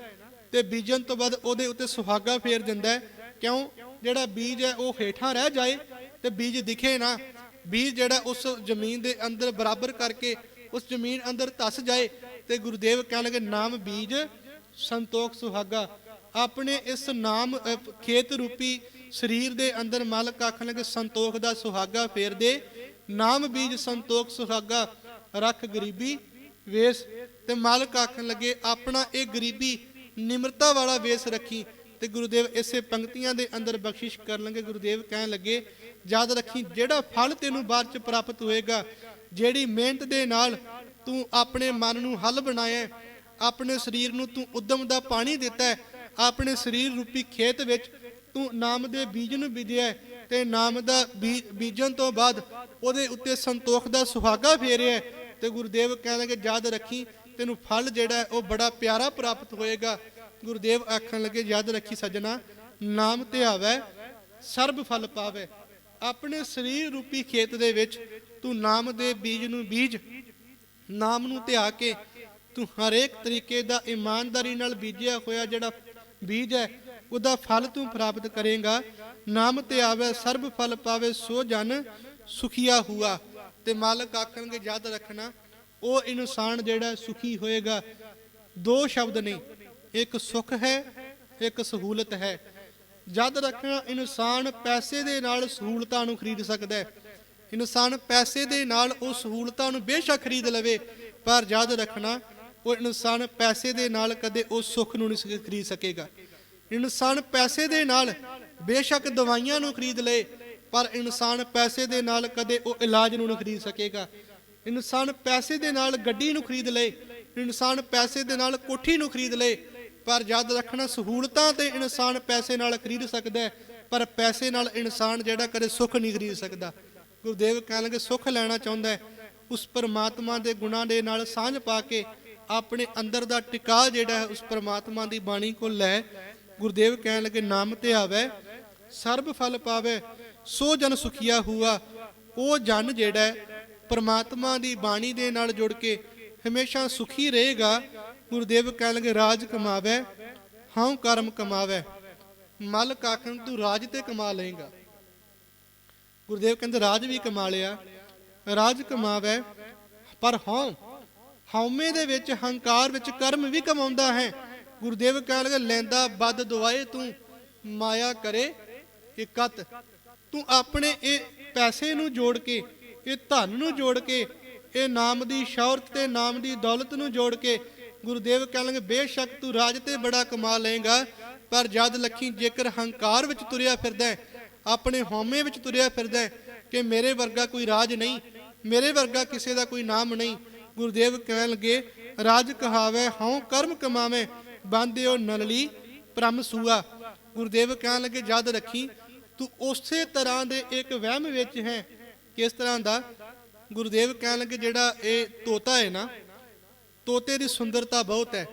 ਤੇ ਬੀਜਣ ਤੋਂ ਬਾਅਦ ਉਹਦੇ ਉੱਤੇ ਸੁਹਾਗਾ ਫੇਰ ਦਿੰਦਾ ਹੈ। ਕਿਉਂ? ਜਿਹੜਾ ਬੀਜ ਹੈ, ਉਹ ਹੇਠਾਂ ਰਹਿ ਜਾਏ ਤੇ ਬੀਜ ਦਿਖੇ ਨਾ, ਬੀਜ ਜਿਹੜਾ ਉਸ ਜ਼ਮੀਨ ਦੇ ਅੰਦਰ ਬਰਾਬਰ ਕਰਕੇ ਉਸ ਜ਼ਮੀਨ ਅੰਦਰ ਧਸ ਜਾਏ ਤੇ ਗੁਰਦੇਵ ਕਹਿਣ ਲੱਗੇ, ਨਾਮ ਬੀਜ ਸੰਤੋਖ ਸੁਹਾਗਾ। ਆਪਣੇ ਇਸ ਨਾਮ ਖੇਤ ਰੂਪੀ ਸਰੀਰ ਦੇ ਅੰਦਰ ਮਾਲਕ ਆਖਣ ਲੱਗੇ, ਸੰਤੋਖ ਦਾ ਸੁਹਾਗਾ ਫੇਰ ਦੇ। ਨਾਮ ਬੀਜ ਸੰਤੋਖ ਸੁਹਾਗਾ, ਰੱਖ ਗਰੀਬੀ ਵੇਸ। ਤੇ ਮਾਲਕ ਆਖਣ ਲੱਗੇ, ਆਪਣਾ ਇਹ ਗਰੀਬੀ ਨਿਮਰਤਾ ਵਾਲਾ ਵੇਸ ਰੱਖੀ। ਤੇ ਗੁਰੂਦੇਵ ਇਸੇ ਪੰਕਤੀਆਂ ਦੇ ਅੰਦਰ ਬਖਸ਼ਿਸ਼ ਕਰਨ ਲੱਗੇ ਗੁਰੂਦੇਵ ਕਹਿਣ ਲੱਗੇ, ਯਾਦ ਰੱਖੀ, ਜਿਹੜਾ ਫਲ ਤੈਨੂੰ ਬਾਅਦ ਚ ਪ੍ਰਾਪਤ ਹੋਏਗਾ, ਜਿਹੜੀ ਮਿਹਨਤ ਦੇ ਨਾਲ ਤੂੰ ਆਪਣੇ ਮਨ ਨੂੰ ਹੱਲ ਬਣਾਇਆ ਆਪਣੇ ਸਰੀਰ ਨੂੰ ਤੂੰ ਉਦਮ ਦਾ ਪਾਣੀ ਦਿੱਤਾ ਆਪਣੇ ਸਰੀਰ ਰੂਪੀ ਖੇਤ ਵਿੱਚ ਤੂੰ ਨਾਮ ਦੇ ਬੀਜ ਨੂੰ ਬੀਜਿਆ ਹੈ ਤੇ ਨਾਮ ਦਾ ਬੀ- ਬੀਜਣ ਤੋਂ ਬਾਅਦ ਉਹਦੇ ਉੱਤੇ ਸੰਤੋਖ ਦਾ ਸੁਹਾਗਾ ਫੇਰਿਆ ਹੈ। ਤੇ ਗੁਰਦੇਵ ਕਹਿੰਦੇ ਕਿ ਯਾਦ ਰੱਖੀ, ਤੈਨੂੰ ਫਲ ਜਿਹੜਾ ਉਹ ਬੜਾ ਪਿਆਰਾ ਪ੍ਰਾਪਤ ਹੋਏਗਾ। ਗੁਰਦੇਵ ਆਖਣ ਲੱਗੇ, ਯਾਦ ਰੱਖੀ ਸੱਜਣਾ, ਨਾਮ ਧਿਆਵੈ ਸਰਬ ਫਲ ਪਾਵੇ। ਆਪਣੇ ਸਰੀਰ ਰੂਪੀ ਖੇਤ ਦੇ ਵਿੱਚ ਤੂੰ ਨਾਮ ਦੇ ਬੀਜ ਨੂੰ ਬੀਜ, ਨਾਮ ਨੂੰ ਧਿਆ ਕੇ ਤੂੰ ਹਰੇਕ ਤਰੀਕੇ ਦਾ ਇਮਾਨਦਾਰੀ ਨਾਲ ਬੀਜਿਆ ਹੋਇਆ ਜਿਹੜਾ ਬੀਜ ਹੈ, ਉਹਦਾ ਫਲ ਤੂੰ ਪ੍ਰਾਪਤ ਕਰੇਗਾ। ਨਾਮ ਤੇ ਆਵੇ, ਸਰਬ ਫਲ ਪਾਵੇ, ਸੋ ਜਨ ਸੁਖੀਆ ਹੁਆ। ਤੇ ਮਾਲਕ ਆਖਣਗੇ, ਯਾਦ ਰੱਖਣਾ, ਉਹ ਇਨਸਾਨ ਜਿਹੜਾ ਸੁਖੀ ਹੋਏਗਾ, ਦੋ ਸ਼ਬਦ ਨਹੀਂ ਇੱਕ ਸੁੱਖ ਹੈ ਇੱਕ ਸਹੂਲਤ ਹੈ। ਯਾਦ ਰੱਖਣਾ ਇਨਸਾਨ ਪੈਸੇ ਦੇ ਨਾਲ ਸਹੂਲਤਾਂ ਨੂੰ ਖਰੀਦ ਸਕਦਾ ਹੈ। ਇਨਸਾਨ ਪੈਸੇ ਦੇ ਨਾਲ ਉਹ ਸਹੂਲਤਾਂ ਨੂੰ ਬੇਸ਼ੱਕ ਖਰੀਦ ਲਵੇ, ਪਰ ਯਾਦ ਰੱਖਣਾ, ਉਹ ਇਨਸਾਨ ਪੈਸੇ ਦੇ ਨਾਲ ਕਦੇ ਉਹ ਸੁੱਖ ਨੂੰ ਨਹੀਂ ਖਰੀਦ ਸਕੇਗਾ। ਇਨਸਾਨ ਪੈਸੇ ਦੇ ਨਾਲ ਬੇਸ਼ੱਕ ਦਵਾਈਆਂ ਨੂੰ ਖਰੀਦ ਲਏ, ਪਰ ਇਨਸਾਨ ਪੈਸੇ ਦੇ ਨਾਲ ਕਦੇ ਉਹ ਇਲਾਜ ਨੂੰ ਨਹੀਂ ਖਰੀਦ ਸਕੇਗਾ। ਇਨਸਾਨ ਪੈਸੇ ਦੇ ਨਾਲ ਗੱਡੀ ਨੂੰ ਖਰੀਦ ਲਏ, ਇਨਸਾਨ ਪੈਸੇ ਦੇ ਨਾਲ ਕੋਠੀ ਨੂੰ ਖਰੀਦ ਲਏ ਪਰ ਯਾਦ ਰੱਖਣਾ ਸਹੂਲਤਾਂ ਤੇ ਇਨਸਾਨ ਪੈਸੇ ਨਾਲ ਖਰੀਦ ਸਕਦਾ ਹੈ, ਪਰ ਪੈਸੇ ਨਾਲ ਇਨਸਾਨ ਜਿਹੜਾ ਕਦੇ ਸੁੱਖ ਨਹੀਂ ਖਰੀਦ ਸਕਦਾ। ਗੁਰਦੇਵ ਕਹਿਣ ਲੱਗੇ, ਸੁੱਖ ਲੈਣਾ ਚਾਹੁੰਦਾ ਹੈ, ਉਸ ਪਰਮਾਤਮਾ ਦੇ ਗੁਣਾਂ ਦੇ ਨਾਲ ਸਾਂਝ ਪਾ ਕੇ ਆਪਣੇ ਅੰਦਰ ਦਾ ਟਿਕਾ ਜਿਹੜਾ ਹੈ, ਉਸ ਪਰਮਾਤਮਾ ਦੀ ਬਾਣੀ ਕੋਲ ਲੈ। ਗੁਰਦੇਵ ਕਹਿਣ ਲੱਗੇ, ਨਾਮ ਤੇ ਆਵੇ, ਸਰਬ ਫਲ ਪਾਵੇ, ਸੋ ਜਨ ਸੁਖੀਆ ਹੁਆ। ਉਹ ਜਨ ਜਿਹੜਾ ਪਰਮਾਤਮਾ ਦੀ ਬਾਣੀ ਦੇ ਨਾਲ ਜੁੜ ਕੇ ਹਮੇਸ਼ਾ ਸੁਖੀ ਰਹੇਗਾ ਗੁਰਦੇਵ ਕਹਿਣ ਲੱਗੇ, ਰਾਜ ਕਮਾਵੇ, ਹਉ ਕਰਮ ਕਮਾਵੇ। ਮਲ ਕਾਖਣ ਤੂੰ ਰਾਜ ਤੇ ਕਮਾ ਲਏਗਾ। ਗੁਰਦੇਵ ਕਹਿੰਦੇ, ਰਾਜ ਵੀ ਕਮਾ ਲਿਆ, ਰਾਜ ਕਮਾਵੇ, ਪਰ ਹਉ, ਹਉਮੈ ਦੇ ਵਿੱਚ ਹੰਕਾਰ ਵਿੱਚ ਕਰਮ ਵੀ ਕਮਾਉਂਦਾ ਹੈ। ਗੁਰਦੇਵ ਕਹਿਣ ਲੱਗੇ, ਲੈਂਦਾ ਬਦ ਦਵਾਏ ਤੂੰ, ਮਾਇਆ ਕਰੇ ਇਕਤ ਤੂੰ ਆਪਣੇ ਇਹ ਪੈਸੇ ਨੂੰ ਜੋੜ ਕੇ, ਇਹ ਧਨ ਨੂੰ ਜੋੜ ਕੇ, ਇਹ ਨਾਮ ਦੀ ਸ਼ੌਹਰਤ ਤੇ ਨਾਮ ਦੀ ਦੌਲਤ ਨੂੰ ਜੋੜ ਕੇ ਗੁਰਦੇਵ ਕਹਿਣ ਲੱਗੇ ਬੇਸ਼ੱਕ ਤੂੰ ਰਾਜ ਤੇ ਬੜਾ ਕਮਾ ਲਏਗਾ, ਪਰ ਜਦ ਲੱਖੀ ਜੇਕਰ ਹੰਕਾਰ ਵਿੱਚ ਤੁਰਿਆ ਫਿਰਦਾ ਆਪਣੇ ਹਉਮੈ ਵਿੱਚ ਤੁਰਿਆ ਫਿਰਦਾ ਕਿ ਮੇਰੇ ਵਰਗਾ ਕੋਈ ਰਾਜ ਨਹੀਂ, ਮੇਰੇ ਵਰਗਾ ਕਿਸੇ ਦਾ ਕੋਈ ਨਾਮ ਨਹੀਂ, ਗੁਰਦੇਵ ਕਹਿਣ ਲੱਗੇ ਰਾਜ ਕਹਾਵੇ, ਹਉ ਕਰਮ ਕਮਾਵੇ ਬੰਦਿਓ ਨਲਲੀ ਪ੍ਰਮ ਸੂਆ। ਗੁਰਦੇਵ ਕਹਿਣ ਲੱਗੇ, ਜਦ ਰੱਖੀ ਤੂੰ ਉਸੇ ਤਰ੍ਹਾਂ ਦੇ ਇੱਕ ਵਹਿਮ ਵਿੱਚ ਹੈ, ਕਿਸ ਤਰ੍ਹਾਂ ਦਾ? ਗੁਰਦੇਵ ਕਹਿਣ ਲੱਗੇ, ਜਿਹੜਾ ਇਹ ਤੋਤਾ ਹੈ ਨਾ ਤੋਤੇ ਦੀ ਸੁੰਦਰਤਾ ਬਹੁਤ ਹੈ।